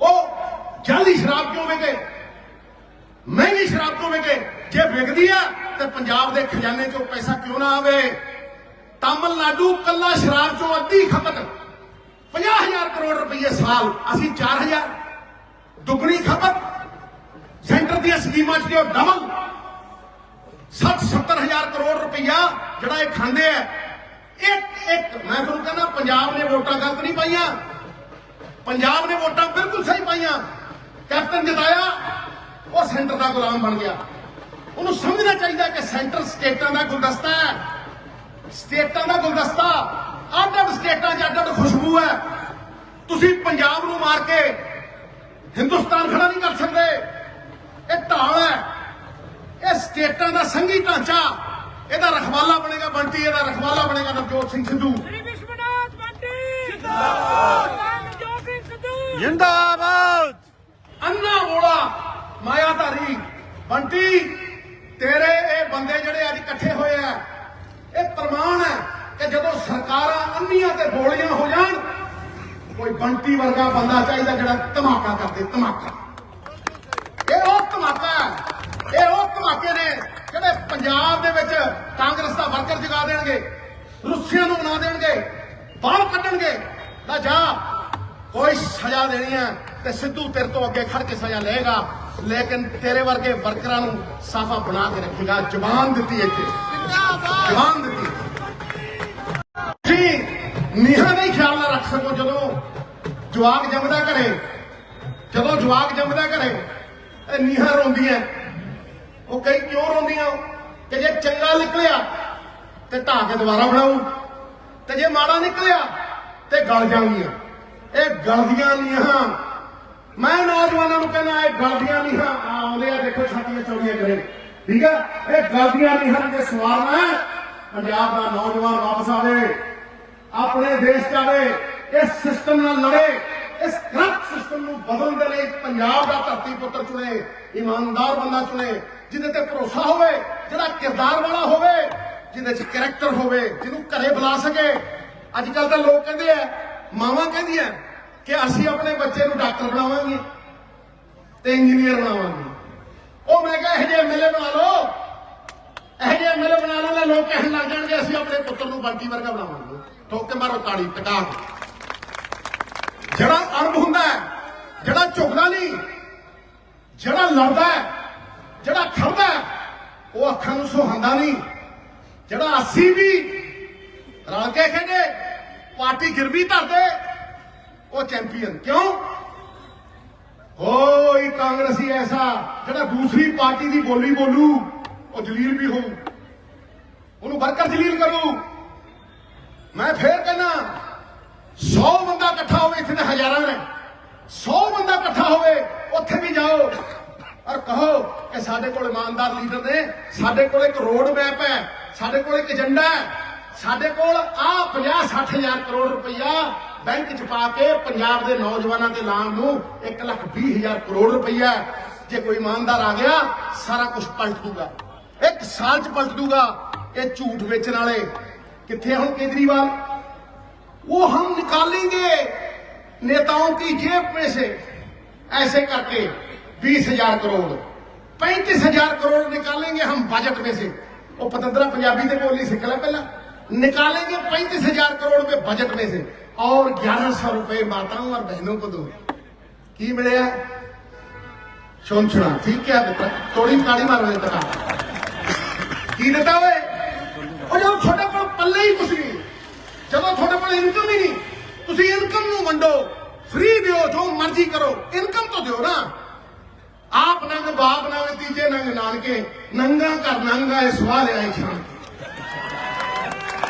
ਉਹ ਜਾਲੀ ਸ਼ਰਾਬ ਕਿਉਂ ਵਿਕੇ? ਮਹਿੰਗੀ ਸ਼ਰਾਬ ਕਿਉਂ ਵਿਕੇ? ਜੇ ਵਿਕਦੀ ਆ, ਤੇ ਪੰਜਾਬ ਦੇ ਖਜ਼ਾਨੇ 'ਚੋਂ ਪੈਸਾ ਕਿਉਂ ਨਾ ਆਵੇ? ਤਾਮਿਲਨਾਡੂ ਕੱਲਾ ਸ਼ਰਾਬ 'ਚੋਂ ਅੱਧੀ ਖਪਤ। 50000 ਕਰੋੜ ਰੁਪਏ ਸਾਲ, ਅਸੀਂ 4000 ਦੁੱਗਣੀ ਖਪਤ। ਸੈਂਟਰ ਦੀਆਂ ਸਕੀਮਾਂ 'ਚ ਦਿਓ ਡਬਲ 60 70000 ਕਰੋੜ ਰੁਪਈਆ ਜਿਹੜਾ ਇਹ ਖਾਂਦੇ ਆ। ਇੱਕ ਇੱਕ, ਮੈਂ ਤੁਹਾਨੂੰ ਕਹਿੰਦਾ ਪੰਜਾਬ ਨੇ ਵੋਟਾਂ ਗਲਤ ਨਹੀਂ ਪਾਈਆਂ। ਪੰਜਾਬ ਨੇ ਵੋਟਾਂ ਬਿਲਕੁਲ ਸਹੀ ਪਾਈਆਂ। ਕੈਪਟਨ ਜਿਤਾਇਆ ਉਹ ਸੈਂਟਰ ਦਾ ਗੁਲਾਮ ਬਣ ਗਿਆ। ਉਹਨੂੰ ਸਮਝਣਾ ਚਾਹੀਦਾ ਕਿ ਸੈਂਟਰ ਸਟੇਟਾਂ ਦਾ ਗੁਲਦਸਤਾ ਹੈ। ਸਟੇਟਾਂ ਦਾ ਗੁਲਦਸਤਾ ਅੱਡ ਅੱਡ ਸਟੇਟਾਂ 'ਚ ਅੱਡ ਅੱਡ ਖੁਸ਼ਬੂ ਹੈ। ਤੁਸੀਂ ਪੰਜਾਬ ਨੂੰ ਮਾਰ ਕੇ ਹਿੰਦੁਸਤਾਨ ਖੜਾ ਨਹੀਂ ਕਰ ਸਕਦੇ। ਇਹ ਢਾਲ ਹੈ। ਇਹ ਸਟੇਟਾਂ ਦਾ ਸੰਘੀ ਢਾਂਚਾ। ਇਹਦਾ ਰਖਵਾਲਾ ਬਣੇਗਾ ਬੰਟੀ ਇਹਦਾ ਰਖਵਾਲਾ ਬਣੇਗਾ ਨਵਜੋਤ ਸਿੰਘ ਸਿੱਧੂ। ਵਿਸ਼ਵਨਾਥ ਬੰਟੀ। ਜਿੰਦਾਬਾਦ। ਨਵਜੋਤ ਸਿੰਘ ਸਿੱਧੂ। ਜਿੰਦਾਬਾਦ। ਅੰਨਾ ਮੋੜਾ ਮਾਇਆਧਾਰੀ। ਬੰਟੀ ਤੇਰੇ ਇਹ ਬੰਦੇ ਜਿਹੜੇ ਅੱਜ ਇਕੱਠੇ ਹੋਏ ਆ ਇਹ ਪ੍ਰਮਾਣ ਹੈ ਕਿ ਜਦੋਂ ਸਰਕਾਰਾਂ ਅੰਨੀਆਂ ਤੇ ਬੋਲੀਆਂ ਹੋ ਜਾਣ ਕੋਈ ਬੰਟੀ ਵਰਗਾ ਬੰਦਾ ਚਾਹੀਦਾ ਜਿਹੜਾ ਧਮਾਕਾ ਕਰਦੇ, ਧਮਾਕਾ। ਇਹ ਉਹ ਧਮਾਕਾ ਇਹ ਉਹ ਧਮਾਕੇ ਨੇ ਜਿਹੜੇ ਪੰਜਾਬ ਦੇ ਵਿੱਚ ਕਾਂਗਰਸ ਦਾ ਵਰਕਰ ਜਗਾ ਦੇਣਗੇ, ਰੁੱਸੀਆਂ ਨੂੰ ਬਣਾ ਦੇਣਗੇ ਬਾਹਰ ਕੱਢਣਗੇ। ਤਾਂ ਜਾ, ਕੋਈ ਸਜ਼ਾ ਦੇਣੀ ਹੈ ਤੇ ਸਿੱਧੂ ਤੇਰੇ ਤੋਂ ਅੱਗੇ ਖੜ ਕੇ ਸਜ਼ਾ ਲਏਗਾ। ਲੇਕਿਨ ਤੇਰੇ ਵਰਗੇ ਵਰਕਰਾਂ ਨੂੰ ਸਾਫਾ ਬਣਾ ਕੇ ਰੱਖੇਗਾ, ਜ਼ਬਾਨ ਦਿੱਤੀ ਇੱਥੇ। ਜ਼ਬਾਨ ਦਿੱਤੀ। ਜੀ ਨੀਹਾਂ ਦਾ ਹੀ ਖਿਆਲ ਨਾ ਰੱਖ ਸਕੋ ਜਦੋਂ ਜਵਾਕ ਜੰਮਦਾ ਘਰੇ, ਜਦੋਂ ਜਵਾਕ ਜੰਮਦਾ ਘਰੇ, ਇਹ ਨੀਹਾਂ ਰੋਂਦੀਆਂ। ਉਹ ਕਈ ਕਿਉਂ ਰੋਂਦੀਆਂ? ਕਿ ਜੇ ਚੰਗਾ ਨਿਕਲਿਆ, ਤੇ ਢਾਹ ਕੇ ਦੁਬਾਰਾ ਬਣਾਉ ਤੇ ਜੇ ਮਾੜਾ ਨਿਕਲਿਆ, ਤੇ ਗਲ ਜਾਣਗੀਆਂ ਇਹ ਗਲਦੀਆਂ ਨੀਹਾਂ। ਮੈਂ ਨੌਜਵਾਨਾਂ ਨੂੰ ਕਹਿੰਦਾ, ਇਹ ਗਲਦੀਆਂ ਨੀਹਾਂ। ਆਹ ਆਉਂਦੇ ਆ, ਦੇਖੋ ਛਾਤੀਆਂ ਚੌੜੀਆਂ ਕਰੇ। ਠੀਕ ਹੈ ਇਹ ਗਲਦੀਆਂ ਨਹੀਂ ਹਨ ਜੇ ਸਵਾਲ ਹੈ ਪੰਜਾਬ ਦਾ ਨੌਜਵਾਨ ਵਾਪਸ ਆਵੇ। ਆਪਣੇ ਦੇਸ਼ ਚ ਇਸ ਸਿਸਟਮ ਨਾਲ ਲੜੇ, ਇਸ ਕਰਪਟ ਸਿਸਟਮ ਨੂੰ ਬਦਲਣ ਦੇ ਲਈ ਪੰਜਾਬ ਦਾ ਧਰਤੀ ਪੁੱਤਰ ਚੁਣੇ, ਇਮਾਨਦਾਰ ਬੰਦਾ ਚੁਣੇ, ਜਿਹਦੇ ਤੇ ਭਰੋਸਾ ਹੋਵੇ, ਜਿਹੜਾ ਕਿਰਦਾਰ ਵਾਲਾ ਹੋਵੇ, ਜਿਹਦੇ ਚ ਕੈਰੈਕਟਰ ਹੋਵੇ, ਜਿਹਨੂੰ ਘਰੇ ਬੁਲਾ ਸਕੇ। ਅੱਜ ਕੱਲ ਤਾਂ ਲੋਕ ਕਹਿੰਦੇ ਆ, ਮਾਵਾਂ ਕਹਿੰਦੀਆਂ ਕਿ ਅਸੀਂ ਆਪਣੇ ਬੱਚੇ ਨੂੰ ਡਾਕਟਰ ਬਣਾਵਾਂਗੇ ਤੇ ਇੰਜੀਨੀਅਰ ਬਣਾਵਾਂਗੇ। ਉਹ ਮੈਂ ਕਿਹਾ, ਇਹ ਜਿਹੇ ਐਮਐਲਏ ਬਣਾ ਲਓ ਇਹ ਜਿਹੇ ਐਮਐਲਏ ਬਣਾ ਲਓ ਤਾਂ ਲੋਕ ਕਹਿਣ ਲੱਗ ਜਾਣਗੇ, ਅਸੀਂ ਆਪਣੇ ਪੁੱਤਰ ਨੂੰ ਬੰਟੀ ਵਰਗਾ ਬਣਾਵਾਂਗੇ। ਠੋਕ ਕੇ ਮਾਰੋ ਤਾੜੀ, ਟਕਾ ਜਿਹੜਾ ਅਰਬ ਹੁੰਦਾ ਹੈ, ਜਿਹੜਾ ਝੁਕਦਾ ਨਹੀਂ, ਜਿਹੜਾ ਲੜਦਾ ਹੈ, ਜਿਹੜਾ ਖੜਦਾ ਹੈ, ਉਹ ਅੱਖਾਂ ਨੂੰ ਸੁਹਾਉਂਦਾ ਨਹੀਂ। ਜਿਹੜਾ ਅਸੀਂ ਵੀ ਰਲ ਕੇ ਖੇਡੇ, ਪਾਰਟੀ ਗਿਰਵੀ ਧਰਦੇ, ਉਹ ਚੈਂਪੀਅਨ। ਕਿਉਂ? ਓਏ, ਕਾਂਗਰਸੀ ਐਸਾ, ਜਿਹੜਾ ਦੂਸਰੀ ਪਾਰਟੀ ਦੀ ਬੋਲੀ ਬੋਲੂ। ਉਹ ਜਲੀਲ ਵੀ ਹੋਊ। ਉਹਨੂੰ ਵਰਕਰ ਜਲੀਲ ਕਰੂ। ਮੈਂ ਫੇਰ ਕਹਿੰਦਾ 100 ਬੰਦਾ ਇਕੱਠਾ ਹੋਵੇ, ਇੱਥੇ ਤਾਂ ਹਜ਼ਾਰਾਂ ਨੇ। 100 ਬੰਦਾ ਇਕੱਠਾ ਹੋਵੇ, ਉੱਥੇ ਵੀ ਜਾਓ। ਔਰ ਕਹੋ ਕਿ ਸਾਡੇ ਕੋਲ ਇਮਾਨਦਾਰ ਲੀਡਰ ਨੇ, ਸਾਡੇ ਕੋਲ ਇੱਕ ਰੋਡ ਮੈਪ ਹੈ, ਸਾਡੇ ਕੋਲ ਇੱਕ ਏਜੰਡਾ ਹੈ। ਸਾਡੇ ਕੋਲ ਆ 50 60 ਹਜ਼ਾਰ ਕਰੋੜ ਰੁਪਈਆ ਬੈਂਕ ਚ ਪਾ ਕੇ ਪੰਜਾਬ ਦੇ ਨੌਜਵਾਨਾਂ ਦੇ ਲਾਮ ਨੂੰ 1 ਲੱਖ 20 ਹਜ਼ਾਰ ਕਰੋੜ ਰੁਪਈਆ ਜੇ ਕੋਈ ਇਮਾਨਦਾਰ ਆ ਗਿਆ, ਸਾਰਾ ਕੁਝ ਪਲਟ ਦੂਗਾ। ਇੱਕ ਸਾਲ ਚ ਪਲਟ ਦੂਗਾ ਇਹ ਝੂਠ ਵੇਚਣ ਵਾਲੇ ਕਿੱਥੇ ਆ ਹੁਣ ਕੇਜਰੀਵਾਲ वो हम निकालेंगे नेताओं की जेब में से ऐसे करके बीस हजार करोड़ पैंतीस हजार करोड़ निकालेंगे हम बजट में से वो पतंदरा पंजाबी से बोली सीख ला पहला निकालेंगे पैंतीस हजार करोड़ रुपए बजट में से और ग्यारह सौ रुपए माताओं और बहनों को दो की मिले सुन सुना ठीक है बेटा थोड़ी ताड़ी मारो तक ਕੀ ਦਿੱਤਾ ਓਏ। ਉਹ ਜਦੋਂ ਤੁਹਾਡੇ ਕੋਲ ਪੱਲੇ ਹੀ ਕੁਛ ਨਹੀਂ, ਜਦੋਂ ਤੁਹਾਡੇ ਕੋਲ ਇਨਕਮ ਹੀ ਨਹੀਂ, ਤੁਸੀਂ ਇਨਕਮ ਨੂੰ ਵੰਡੋ ਫ੍ਰੀ ਦਿਓ, ਜੋ ਮਰਜ਼ੀ ਕਰੋ ਇਨਕਮ ਤਾਂ ਦਿਓ ਨਾ। ਆਪ ਨੰਗ, ਬਾਪ ਨੰਗ, ਤੀਜੇ ਨੰਗ, ਨਾਨਕੇ, ਨੰਗਾ ਕਰ ਨੰਗਾ ਇਹ ਸਵਾਲ ਆਈ ਛਾਣ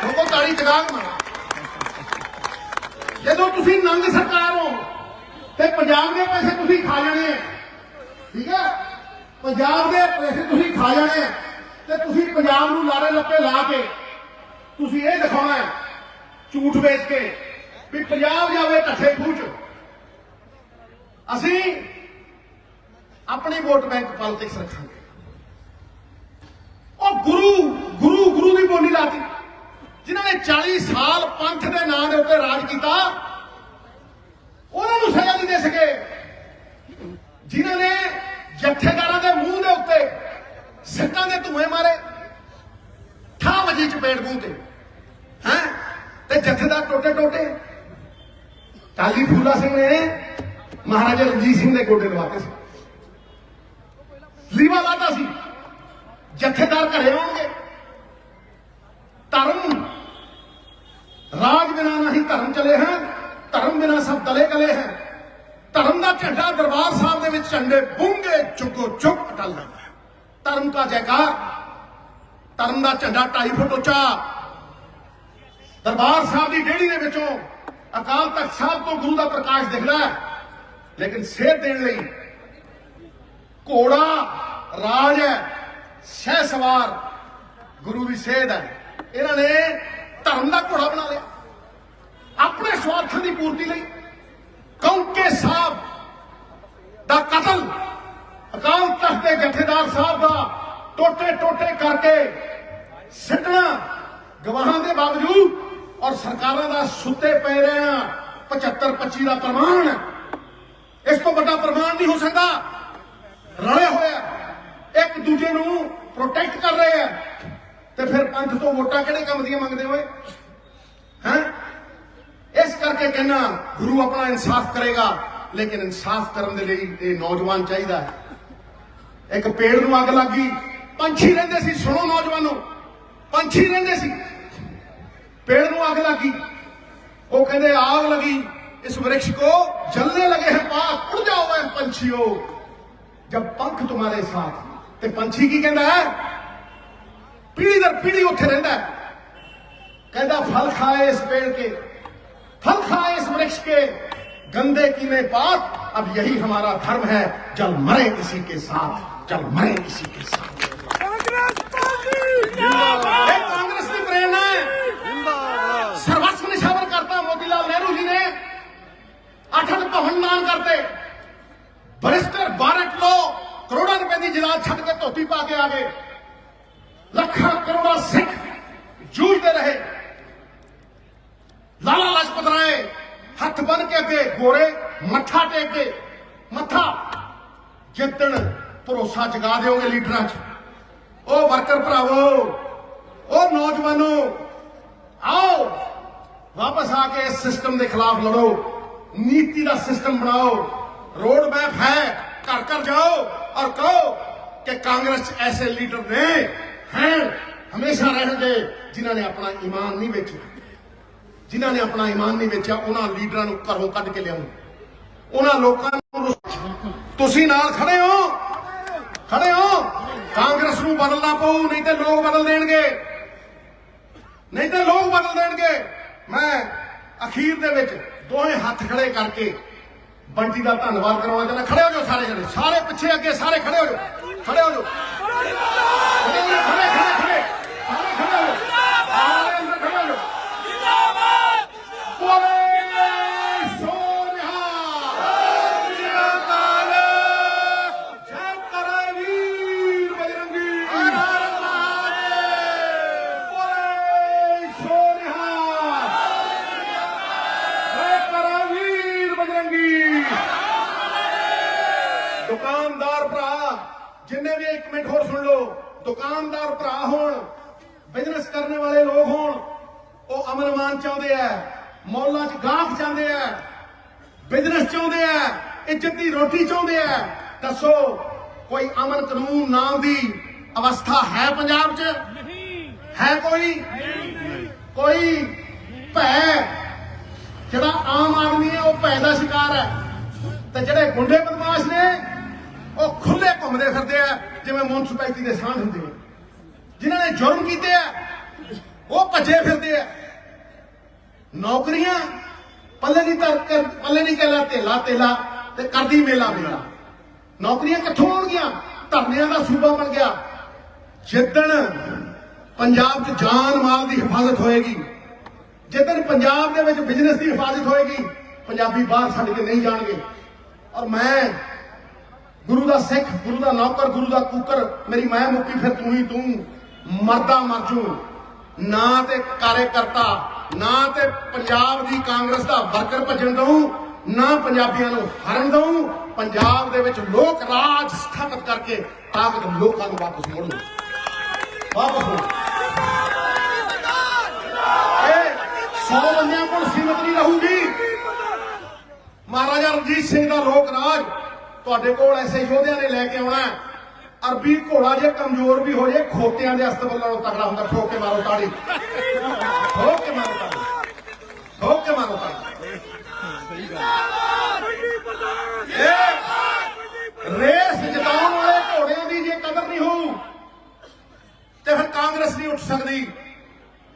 ਲੋਕੋ ਤਾੜੀ ਜਗਾਗ ਮਾਰ। ਜਦੋਂ ਤੁਸੀਂ ਨੰਗ ਸਰਕਾਰ ਹੋ, ਤੇ ਪੰਜਾਬ ਦੇ ਪੈਸੇ ਤੁਸੀਂ ਖਾ ਜਾਣੇ। ਠੀਕ ਹੈ? ਪੰਜਾਬ ਦੇ ਪੈਸੇ ਤੁਸੀਂ ਖਾ ਜਾਣੇ। ਤੇ ਤੁਸੀਂ ਪੰਜਾਬ ਨੂੰ ਲਾਰੇ ਲੱਪੇ ਲਾ ਕੇ ਤੁਸੀਂ ਇਹ ਦਿਖਾਉਣਾ ਹੈ, ਝੂਠ ਵੇਚ ਕੇ ਵੀ ਪੰਜਾਬ ਜਾਵੇ ਢੱਠੇ ਖੂਚ ਅਸੀਂ ਆਪਣੀ ਵੋਟ ਬੈਂਕ ਪੋਲਿਟਿਕਸ ਰੱਖਾਂਗੇ। ਉਹ ਗੁਰੂ ਗੁਰੂ ਗੁਰੂ ਦੀ ਬੋਲੀ ਲਾਤੀ ਜਿਨ੍ਹਾਂ ਨੇ 40 ਸਾਲ ਪੰਥ ਦੇ ਨਾਂ ਦੇ ਉੱਤੇ ਰਾਜ ਕੀਤਾ, ਉਹਨਾਂ ਨੂੰ ਸਜ਼ਾ ਨਹੀਂ ਦੇ ਸਕੇ। ਜਿਨ੍ਹਾਂ ਨੇ ਜਥੇਦਾਰਾਂ ਸਿੱਟਾਂ ਦੇ ਧੂਏ ਮਾਰੇ। ਠਾ ਵਜੀ ਚਪੇੜ ਮੂੰਹ ਤੇ। ਹੈ? ਤੇ ਜਥੇਦਾਰ ਟੋਟੇ ਟੋਟੇ। ਕਾਲੀ ਫੂਲਾ ਸਿੰਘ ਨੇ ਮਹਾਰਾਜਾ ਰਣਜੀਤ ਸਿੰਘ ਦੇ ਗੋਡੇ ਲਵਾਤੇ ਸੀ। ਲੀਵਾ ਲਾਤਾ ਸੀ। ਜਥੇਦਾਰ ਘਰੇ ਆਉਣਗੇ। ਧਰਮ। ਰਾਜ ਬਿਨਾ ਨਹੀਂ ਧਰਮ ਚਲੇ ਹੈ ਧਰਮ ਬਿਨਾ ਸਭ ਤਲੇ ਗਲੇ ਹੈ ਧਰਮ ਦਾ ਝੰਡਾ ਦਰਬਾਰ ਸਾਹਿਬ ਦੇ ਵਿੱਚ ਝੰਡੇ ਬੂੰਗੇ ਚੁੱਕੋ ਚੁੱਕ ਟਲ ਜਾਂਦਾ ਹੈ ਧਰਮ ਦਾ ਜੈਕਾਰ ਧਰਮ ਦਾ ਝੰਡਾ 2.5 ਫੁੱਟ ਉੱਚਾ। ਦਰਬਾਰ ਸਾਹਿਬ ਦੀ ਡੇੜੀ ਦੇ ਵਿੱਚੋਂ ਅਕਾਲ ਤਖਤ ਸਾਹਿਬ ਤੋਂ ਗੁਰੂ ਦਾ ਪ੍ਰਕਾਸ਼ ਦਿਖਦਾ ਹੈ। ਲੇਕਿਨ ਸੇਧ ਦੇਣ ਲਈ ਘੋੜਾ, ਰਾਜ ਹੈ, ਸ਼ਹਿ ਸਵਾਰ, ਗੁਰੂ ਦੀ ਸੇਧ ਹੈ। ਇਹਨਾਂ ਨੇ ਧਰਮ ਦਾ ਘੋੜਾ ਬਣਾ ਲਿਆ। ਆਪਣੇ ਸਵਾਰਥਾਂ ਦੀ ਪੂਰਤੀ ਲਈ ਕੌਂਕੇ ਸਾਹਿਬ ਦਾ ਕਤਲ ਅਕਾਲ ਤਖਤ ਦੇ ਜਥੇਦਾਰ ਸਾਹਿਬ ਦਾ ਟੋਟੇ ਟੋਟੇ ਕਰਕੇ ਸਿੱਟਣਾ ਗਵਾਹਾਂ ਦੇ ਬਾਵਜੂਦ ਔਰ ਸਰਕਾਰਾਂ ਦਾ ਸੁੱਤੇ ਪੈ ਰਹਿਣਾ 75 25 ਦਾ ਪ੍ਰਮਾਣ। ਇਸ ਤੋਂ ਵੱਡਾ ਪ੍ਰਮਾਣ ਨਹੀਂ ਹੋ ਸਕਦਾ। ਰਲੇ ਹੋਏ ਇੱਕ ਦੂਜੇ ਨੂੰ ਪ੍ਰੋਟੈਕਟ ਕਰ ਰਹੇ ਆ। ਤੇ ਫਿਰ ਪੰਥ ਤੋਂ ਵੋਟਾਂ ਕਿਹੜੇ ਕੰਮ ਦੀਆਂ ਮੰਗਦੇ ਹੋਏ? ਹੈ? ਇਸ ਕਰਕੇ ਕਹਿਣਾ ਗੁਰੂ ਆਪਣਾ ਇਨਸਾਫ ਕਰੇਗਾ, ਲੇਕਿਨ ਇਨਸਾਫ ਕਰਨ ਦੇ ਲਈ ਇਹ ਨੌਜਵਾਨ ਚਾਹੀਦਾ ਹੈ। ਇੱਕ ਪੇੜ ਨੂੰ ਅੱਗ ਲੱਗੀ ਪੰਛੀ ਰਹਿੰਦੇ ਸੀ ਸੁਣੋ ਨੌਜਵਾਨੋ ਪੰਛੀ ਰਹਿੰਦੇ ਸੀ पेड़ ਨੂੰ ਅੱਗ ਲੱਗੀ ਉਹ ਕਹਿੰਦੇ ਆਗ लगी इस वृक्ष को जलने लगे हैं पाप उड़ जाओ वह पंछियों जब पंख तुम्हारे साथ ਤੇ ਪੰਛੀ ਕੀ ਕਹਿੰਦਾ ਹੈ ਪੀੜੀ ਦਰ ਪੀੜੀ ਉੱਥੇ ਰਹਿੰਦਾ ਹੈ ਕਹਿੰਦਾ फल खाए इस पेड़ के फल खाए इस वृक्ष के गंदे कीने पाप अब यही हमारा धर्म है जल मरे इसी के साथ ਚਲ ਮੈਂ ਇਸੇ ਕੇ ਸਾਥ ਕਾਂਗਰਸ ਪਾਰਟੀ ਜਿੰਦਾਬਾਦ। ਇਹ ਕਾਂਗਰਸ ਦੀ ਪ੍ਰੇਰਣਾ ਹੈ। ਜਿੰਦਾਬਾਦ। ਸਰਵਸਵ ਨਿਸ਼ਾਵਰ ਕਰਤਾ ਮੋਤੀਲਾਲ ਨਹਿਰੂ ਜੀ ਨੇ। ਅਠਲ ਭਵਨ ਮਾਨ ਕਰਤੇ। ਬਰਿਸਟਰ ਬਾਰਟ ਲੋ ਕਰੋੜਾਂ ਰੁਪਏ ਦੀ ਜਾਇਦਾਦ ਛੱਡ ਕੇ ਧੋਤੀ ਪਾ ਕੇ ਆ ਗਏ। ਲੱਖਾਂ ਕਰੋੜਾਂ ਸਿੱਖ ਜੂਝਦੇ ਰਹੇ। ਲਾਲਾ ਲਾਜਪਤ ਰਾਏ ਹੱਥ ਬੰਨ ਕੇ ਅੱਗੇ ਗੋਰੇ ਮੱਥਾ ਟੇਕ ਕੇ ਮੱਥਾ ਜਿੱਤਣ ਭਰੋਸਾ ਜਗਾ ਦਿਓਗੇ ਲੀਡਰਾਂ 'ਚ। ਉਹ ਵਰਕਰ ਭਰਾਵੋ ਉਹ ਨੌਜਵਾਨੋ ਆਓ ਵਾਪਸ ਆ ਕੇ ਇਸ ਸਿਸਟਮ ਦੇ ਖਿਲਾਫ ਲੜੋ। ਨੀਤੀ ਦਾ ਸਿਸਟਮ ਬਣਾਓ। ਰੋਡ ਮੈਪ ਹੈ ਘਰ ਘਰ ਜਾਓ ਔਰ ਕਹੋ ਕਿ ਕਾਂਗਰਸ ਐਸੇ ਲੀਡਰ ਨੇ हैं ਹਮੇਸ਼ਾ ਰਹਿਣਗੇ ਜਿਨ੍ਹਾਂ ਨੇ ਆਪਣਾ ਈਮਾਨ ਨਹੀਂ ਵੇਚਿਆ ਜਿਨ੍ਹਾਂ ਨੇ ਆਪਣਾ ਈਮਾਨ ਨਹੀਂ ਵੇਚਿਆ ਉਹਨਾਂ ਲੀਡਰਾਂ ਨੂੰ ਘਰੋਂ ਕੱਢ ਕੇ ਲਿਆਉਂ ਉਹਨਾਂ ਲੋਕਾਂ ਨੂੰ ਤੁਸੀਂ ਨਾਲ ਖੜੇ ਹੋ। ਖੜੇ ਹੋ। ਕਾਂਗਰਸ ਨੂੰ ਬਦਲਣਾ ਪਊ, ਨਹੀਂ ਤੇ ਲੋਕ ਬਦਲ ਦੇਣਗੇ। ਨਹੀਂ ਤੇ ਲੋਕ ਬਦਲ ਦੇਣਗੇ। ਮੈਂ ਅਖੀਰ ਦੇ ਵਿੱਚ ਦੋਹੇ ਹੱਥ ਖੜੇ ਕਰਕੇ ਬੰਟੀ ਦਾ ਧੰਨਵਾਦ ਕਰਵਾਉਣਾ ਚਾਹੁੰਦਾ। ਖੜੇ ਹੋ ਜਾਓ ਸਾਰੇ ਜਣੇ। ਸਾਰੇ ਪਿੱਛੇ ਅੱਗੇ ਸਾਰੇ ਖੜੇ ਹੋ ਜਾਓ। ਖੜੇ ਹੋ ਜਾਓ। ਖੜੇ ਖੜੇ ਖੜੇ ਖੜੇ ਸਾਰੇ ਖੜੇ ਹੋ ਜਾਓ ਸਾਰੇ ਅੰਦਰ ਖੜੇ ਹੋ ਜਾਓ ਜਿੰਦਾਬਾਦ ਬੋਲੇ ਸੋਨਿਹਾ ਜੈ ਕਰੇ ਵੀਰ ਬਜਰੰਗੀ ਹਰ ਹਰ ਮਹਾਦੇਵ ਬੋਲੇ ਸੋਨਿਹਾ ਜੈ ਕਰੇ ਵੀਰ ਬਜਰੰਗੀ ਦੁਕਾਨਦਾਰ ਭਰਾ ਜਿੰਨੇ ਵੀ ਇੱਕ ਮਿੰਟ ਹੋਰ ਸੁਣ ਲਓ ਦੁਕਾਨਦਾਰ ਭਰਾ ਹੋਣ ਬਿਜ਼ਨਸ ਕਰਨ ਵਾਲੇ ਲੋਕ ਹੋਣ, ਉਹ ਅਮਨ ਮਾਨ ਚਾਹੁੰਦੇ ਆ, ਮੌਲਾਂ 'ਚ ਗਾਹਕ ਚਾਹੁੰਦੇ ਆ ਬਿਜ਼ਨਸ ਚਾਹੁੰਦੇ ਆ, ਇੱਜ਼ਤ ਦੀ ਰੋਟੀ ਚਾਹੁੰਦੇ ਆ। ਦੱਸੋ, ਕੋਈ ਅਮਨ ਕਾਨੂੰਨ ਨਾਮ ਦੀ ਅਵਸਥਾ ਹੈ ਪੰਜਾਬ 'ਚ? ਨਹੀਂ ਹੈ ਕੋਈ? ਕੋਈ? ਭੈ? ਜਿਹੜਾ ਆਮ ਆਦਮੀ ਹੈ, ਉਹ ਭੈ ਦਾ ਸ਼ਿਕਾਰ ਹੈ। ਤੇ ਜਿਹੜੇ ਗੁੰਡੇ ਬਦਮਾਸ਼ ਨੇ, ਉਹ ਖੁੱਲੇ ਘੁੰਮਦੇ ਫਿਰਦੇ ਆ, ਜਿਵੇਂ ਮੁਨਸਪੈਲਿਟੀ ਦੇ ਸਾਂਝ ਹੁੰਦੇ ਆ। ਜਿਨ੍ਹਾਂ ਨੇ ਜੁਰਮ ਕੀਤੇ ਆ, ਉਹ ਭੱਜੇ ਫਿਰਦੇ ਆ। ਨੌਕਰੀਆਂ, ਪੱਲੇ ਨਹੀਂ ਤਰ ਪੱਲੇ ਨਹੀਂ ਕਹਿਲਾ ਤੇਲਾ ਤੇਲਾ ਤੇ ਕਰਦੀ ਮੇਲਾ ਮੇਲਾ। ਨੌਕਰੀਆਂ ਕਿੱਥੋਂ ਆਉਣਗੀਆਂ? ਧਰਨਿਆਂ ਦਾ ਸੂਬਾ ਬਣ ਗਿਆ। ਜਿੱਦਣ ਪੰਜਾਬ 'ਚ ਜਾਨ ਮਾਲ ਦੀ ਹਿਫਾਜ਼ਤ ਹੋਏਗੀ, ਜਿੱਦਣ ਪੰਜਾਬ ਦੇ ਵਿੱਚ ਬਿਜ਼ਨਸ ਦੀ ਹਿਫਾਜ਼ਤ ਹੋਏਗੀ, ਪੰਜਾਬੀ ਬਾਹਰ ਛੱਡ ਕੇ ਨਹੀਂ ਜਾਣਗੇ। ਔਰ ਮੈਂ ਗੁਰੂ ਦਾ ਸਿੱਖ, ਗੁਰੂ ਦਾ ਨੌਕਰ, ਗੁਰੂ ਦਾ ਕੂਕਰ, ਮੇਰੀ ਮੈਂ ਮੁੱਕੀ ਫਿਰ ਤੂੰ ਹੀ ਤੂੰ। ਮਰਦਾ ਮਰਜੂ। ਨਾ ਤੇ ਕਾਰਜਕਰਤਾ, ਨਾ ਤੇ ਪੰਜਾਬ ਦੀ ਕਾਂਗਰਸ ਦਾ ਵਰਕਰ ਭੱਜਣ ਦਊ, ਨਾ ਪੰਜਾਬੀਆਂ ਨੂੰ ਹਰਨ ਦਊ। ਪੰਜਾਬ ਦੇ ਵਿੱਚ ਲੋਕ ਰਾਜ ਸਥਾਪਿਤ ਕਰਕੇ ਤਾਕਤ ਲੋਕਾਂ ਨੂੰ ਵਾਪਸ ਮੋੜੂ। ਵਾਪਸ ਮੋੜੂ। ਇਹ 100 ਬੰਦਿਆਂ ਕੋਲ ਸੀਮਤ ਨਹੀਂ ਰਹੂਗੀ। ਮਹਾਰਾਜਾ ਰਣਜੀਤ ਸਿੰਘ ਦਾ ਲੋਕ ਰਾਜ ਤੁਹਾਡੇ ਕੋਲ ਐਸੇ ਯੋਧਿਆਂ ਨੇ ਲੈ ਕੇ ਆਉਣਾ ਅਰਬੀ ਘੋੜਾ ਜੇ ਕਮਜ਼ੋਰ ਵੀ ਹੋ ਜੇ, ਖੋਤਿਆਂ ਦੇ ਅਸਤਬਲ ਨਾਲੋਂ ਤਕੜਾ ਹੁੰਦਾ, ਠੋਕ ਕੇ ਮਾਰੋ ਤਾੜੀ। ਠੋਕ ਕੇ ਮਾਰੋ ਤਾੜੀ। ਠੋਕ ਕੇ ਮਾਰੋ ਤਾੜੀ। ਇਹ ਰੇਸ ਜਿਤਾਉਣ ਵਾਲੇ ਘੋੜਿਆਂ ਦੀ ਜੇ ਕਦਰ ਨਹੀਂ ਹੋਊ, ਤੇ ਫਿਰ ਕਾਂਗਰਸ ਨਹੀਂ ਉੱਠ ਸਕਦੀ।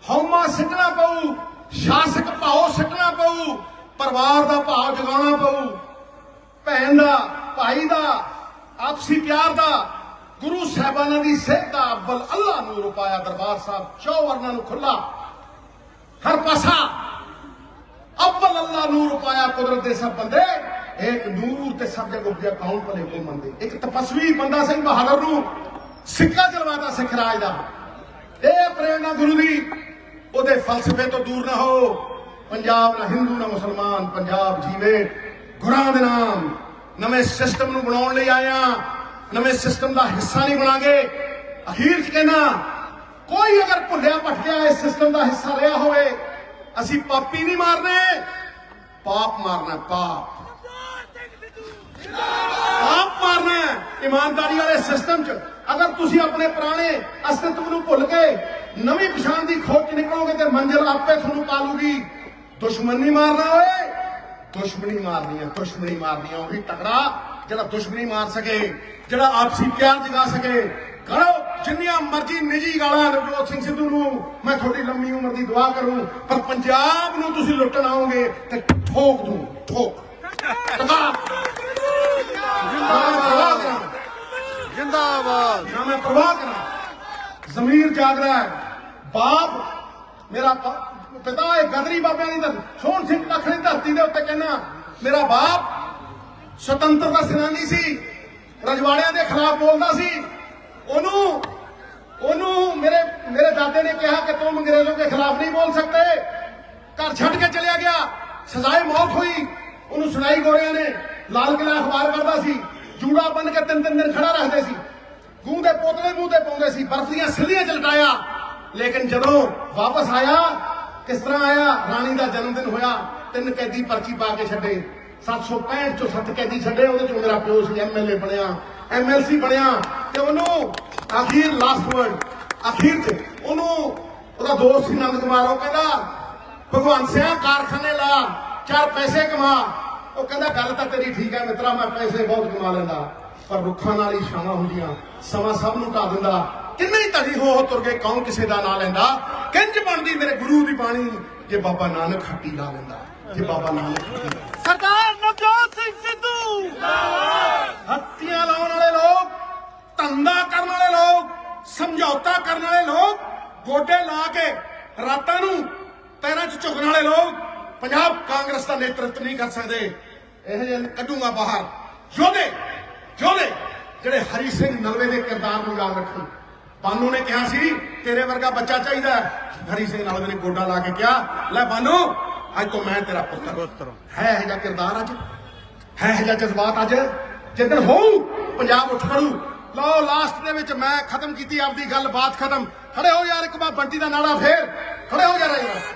ਹਉਮਾ ਸਿੱਟਣਾ ਪਊ, ਸ਼ਾਸਕ ਭਾਉ ਸਿੱਟਣਾ ਪਊ, ਪਰਿਵਾਰ ਦਾ ਭਾਵ ਜਗਾਉਣਾ ਪਊ। ਭੈਣ ਦਾ, ਭਾਈ ਦਾ, ਆਪਸੀ ਪਿਆਰ ਦਾ ਗੁਰੂ ਸਾਹਿਬਾਨਾਂ ਦੀ ਸਿੱਖ ਦਾ ਅਵਲ ਅੱਲਾ ਨੂਰ ਪਾਇਆ ਦਰਬਾਰ ਸਾਹਿਬ, ਚੌ ਨੂੰ ਖੁੱਲਾ ਹਰ ਪਾਸਾ ਅਵਲ ਅੱਲਾ ਨੂਰ ਪਾਇਆ ਕੁਦਰਤ ਦੇ ਸਭ ਬੰਦੇ, ਇੱਕ ਨੂਰ ਤੇ ਸਭ ਜਗ ਉਪਜਿਆ ਕੌਣ ਭਲੇ ਕੋ ਮੰਦੇ ਇੱਕ ਤਪਸਵੀ ਬੰਦਾ ਸਿੰਘ ਬਹਾਦਰ ਨੂੰ ਸਿੱਕਾ ਜਲਵਾਤਾ ਸਿੱਖ ਰਾਜ ਦਾ। ਇਹ ਪ੍ਰੇਰਣਾ ਗੁਰੂ ਦੀ, ਉਹਦੇ ਫਲਸਫੇ ਤੋਂ ਦੂਰ ਨਾ ਹੋ। ਪੰਜਾਬ ਨਾ ਹਿੰਦੂ ਨਾ ਮੁਸਲਮਾਨ, ਪੰਜਾਬ ਜੀਵੇ। ਗੁਰਾਂ ਦੇ ਨਾਮ ਨਵੇਂ ਸਿਸਟਮ ਨੂੰ ਬਣਾਉਣ ਲਈ ਆਇਆ। ਨਵੇਂ ਸਿਸਟਮ ਦਾ ਹਿੱਸਾ ਨਹੀਂ ਬਣਾਂਗੇ। ਅਖੀਰ ਚ ਕਹਿਣਾ ਕੋਈ ਅਗਰ ਭੁੱਲਿਆ ਭਟਕਿਆ ਇਸ ਸਿਸਟਮ ਦਾ ਹਿੱਸਾ ਰਿਹਾ ਹੋਵੇ, ਅਸੀਂ ਪਾਪੀ ਨਹੀਂ ਮਾਰਨੇ। ਪਾਪ ਮਾਰਨਾ ਪਾਪ। ਆਪ ਮਾਰਨਾ ਇਮਾਨਦਾਰੀ ਵਾਲੇ ਸਿਸਟਮ 'ਚ। ਅਗਰ ਤੁਸੀਂ ਆਪਣੇ ਪੁਰਾਣੇ ਅਸਤਿਤਵ ਨੂੰ ਭੁੱਲ ਕੇ ਨਵੀਂ ਪਛਾਣ ਦੀ ਖੋਜ 'ਚ ਨਿਕਲੋਗੇ ਤੇ ਮੰਜ਼ਿਲ ਆਪੇ ਤੁਹਾਨੂੰ ਪਾਲੂਗੀ। ਦੁਸ਼ਮਣ ਨਹੀਂ ਮਾਰਨਾ ਓਏ। ਦੁਸ਼ਮਣੀ ਮਾਰਨੀ ਹੈ, ਦੁਸ਼ਮਣੀ ਮਾਰਨੀ ਹੈ। ਉਹੀ ਤਕੜਾ ਜਿਹੜਾ ਦੁਸ਼ਮਣੀ ਮਾਰ ਸਕੇ। ਜਿਹੜਾ ਆਪਸੀ ਪਿਆਰ ਜਗਾ ਸਕੇ। ਕਰੋ ਜਿੰਨੀਆਂ ਮਰਜ਼ੀ ਨਿੱਜੀ ਗਾਲਾਂ ਨਵਜੋਤ ਸਿੰਘ ਸਿੱਧੂ ਨੂੰ ਮੈਂ ਤੁਹਾਡੀ ਲੰਮੀ ਉਮਰ ਦੀ ਦੁਆ ਕਰੂੰ ਪਰ ਪੰਜਾਬ ਨੂੰ ਤੁਸੀਂ ਲੁੱਟਣ ਆਓਗੇ ਤੇ ਠੋਕ ਦੂੰ ਠੋਕ। ਜਿੰਦਾਬਾਦ। ਨਾ ਮੈਂ ਪ੍ਰਵਾਹ ਕਰਾਂ। ਜ਼ਮੀਰ ਜਾਗ ਰਿਹਾ ਹੈ। ਬਾਪ ਮੇਰਾ ਪਿਤਾ ਇਹ ਗਦਰੀ ਬਾਬਿਆਂ ਦੀ ਧਰਤੀ। ਸੋਹਣ ਸਿੰਘ ਲੱਖ ਦੀ ਧਰਤੀ ਦੇ ਉੱਤੇ ਕਹਿੰਦਾ ਮੇਰਾ ਬਾਪ ਸੁਤੰਤਰਤਾ ਸੈਨਾਨੀ ਸੀ। ਰਜਵਾੜਿਆਂ ਦੇ ਖਿਲਾਫ ਬੋਲਦਾ ਸੀ। ਉਹਨੂੰ ਉਹਨੂੰ ਮੇਰੇ ਮੇਰੇ ਦਾਦੇ ਨੇ ਕਿਹਾ ਕਿ ਤੁਮ ਅੰਗਰੇਜ਼ੋਂ ਕੇ ਖਿਲਾਫ ਨਹੀਂ ਬੋਲ ਸਕਤੇ ਘਰ ਛੱਡ ਕੇ ਚਲਿਆ ਗਿਆ। ਸਜ਼ਾਏ ਮੌਤ ਹੋਈ। ਉਹਨੂੰ ਸੁਣਾਈ ਗੋਰਿਆਂ ਨੇ। ਲਾਲ ਕਿਲਾ ਅਖਬਾਰ ਕਰਦਾ ਸੀ। ਜੂੜਾ ਬੰਨ ਕੇ ਤਿੰਨ ਤਿੰਨ ਦਿਨ ਖੜਾ ਰੱਖਦੇ ਸੀ। ਗੂੰ ਦੇ ਪੋਤਲੇ ਮੂੰਹ ਤੇ ਪਾਉਂਦੇ ਸੀ। ਬਰਫ਼ ਦੀਆਂ ਸਿੱਲੀਆਂ ਚਲਟਾਇਆ ਲੇਕਿਨ ਜਦੋਂ ਵਾਪਸ ਆਇਆ, ਕਿਸ ਤਰ੍ਹਾਂ ਆਇਆ? ਰਾਣੀ ਦਾ ਜਨਮ ਦਿਨ ਹੋਇਆ। ਤਿੰਨ ਕੈਦੀ ਪਰਚੀ ਪਾ ਕੇ ਛੱਡੇ। 765 ਚੋਂ ਸੱਤ ਕੈਦੀ ਛੱਡੇ, ਉਹਦੇ ਚੋਂ ਮੇਰਾ ਪਿਓ ਸੀ ਐਮਐਲਏ ਬਣਿਆ ਐਮਐਲਸੀ ਬਣਿਆ, ਤੇ ਉਹਨੂੰ ਅਖੀਰ ਲਾਸਟ ਵਰਡ ਅਖੀਰ ਚ ਉਹਨੂੰ ਉਹਦਾ ਦੋਸਤ ਸੀ ਨੰਦ ਕੁਮਾਰ, ਉਹ ਕਹਿੰਦਾ, ਭਗਵਾਨ ਸਿਆ ਕਾਰਖਾਨੇ ਲਾ, ਚਾਰ ਪੈਸੇ ਕਮਾ। ਉਹ ਕਹਿੰਦਾ, ਗੱਲ ਤਾਂ ਤੇਰੀ ਠੀਕ ਹੈ ਮਿੱਤਰਾ, ਮੈਂ ਪੈਸੇ ਬਹੁਤ ਕਮਾ ਲੈਂਦਾ, ਪਰ ਰੁੱਖਾਂ ਨਾਲ ਹੀ ਛਾਵਾਂ ਹੁੰਦੀਆਂ, ਸਮਾਂ ਸਭ ਨੂੰ ਢਾ ਦਿੰਦਾ। ਕਿੰਨੇ ਹੀ ਧੜੀ ਹੋ ਤੁਰ ਗਏ ਕੌਣ ਕਿਸੇ ਦਾ ਨਾਂ ਲੈਂਦਾ? ਕਿੰਜ ਬਣਦੀ ਮੇਰੇ ਗੁਰੂ ਦੀ ਬਾਣੀ? ਜੇ ਬਾਬਾ ਨਾਨਕ ਖੱਟੀ ਲਾ ਲੈਂਦਾ, ਜੇ ਬਾਬਾ ਨਾਨਕ ਸਰਦਾਰ ਸਿੰਘ ਸਿੱਧੂ। ਹੱਤੀਆਂ ਲਾਉਣ ਵਾਲੇ ਲੋਕ ਧੰਦਾ ਕਰਨ ਵਾਲੇ ਲੋਕ ਸਮਝੌਤਾ ਕਰਨ ਵਾਲੇ ਲੋਕ ਗੋਡੇ ਲਾ ਕੇ ਰਾਤਾਂ ਨੂੰ ਪੈਰਾਂ 'ਚ ਝੁਕਣ ਵਾਲੇ ਲੋਕ ਪੰਜਾਬ ਕਾਂਗਰਸ ਦਾ ਨੇਤਰਤਵ ਨਹੀਂ ਕਰ ਸਕਦੇ। ਇਹ ਜਿਹੇ ਕੱਢੂਗਾ ਬਾਹਰ। ਯੋਧੇ ਯੋਧੇ ਜਿਹੜੇ ਹਰੀ ਸਿੰਘ ਨਲਵੇ ਦੇ ਕਿਰਦਾਰ ਨੂੰ ਯਾਦ ਰੱਖਣ। ਬਾਨੂ ਨੇ ਕਿਹਾ ਸੀ ਤੇਰੇ ਵਰਗਾ ਬੱਚਾ ਚਾਹੀਦਾ। ਹਰੀ ਸਿੰਘ ਨਲਵੇ ਨੇ ਗੋਡਾ ਲਾ ਕੇ ਕਿਹਾ ਲੈ ਬਾਨੂ ਅੱਜ ਤੋਂ ਮੈਂ ਤੇਰਾ ਪੁੱਤਰ। ਹੈ ਇਹ ਜਿਹਾ ਕਿਰਦਾਰ ਅੱਜ। ਹੈ ਇਹ ਜਿਹਾ ਜਜ਼ਬਾਤ ਅੱਜ ਜਿੱਦਣ ਹੋਊ, ਪੰਜਾਬ ਉੱਠ ਖੜੂ ਲਓ ਲਾਸਟ ਦੇ ਵਿੱਚ ਮੈਂ ਖਤਮ ਕੀਤੀ ਆਪਦੀ ਗੱਲ, ਬਾਤ ਖਤਮ। ਖੜੇ ਹੋ ਯਾਰ ਇੱਕ ਵਾਰ, ਬੰਟੀ ਦਾ ਨਾਰਾ ਫੇਰ। ਖੜੇ ਹੋ ਜਾ ਯਾਰ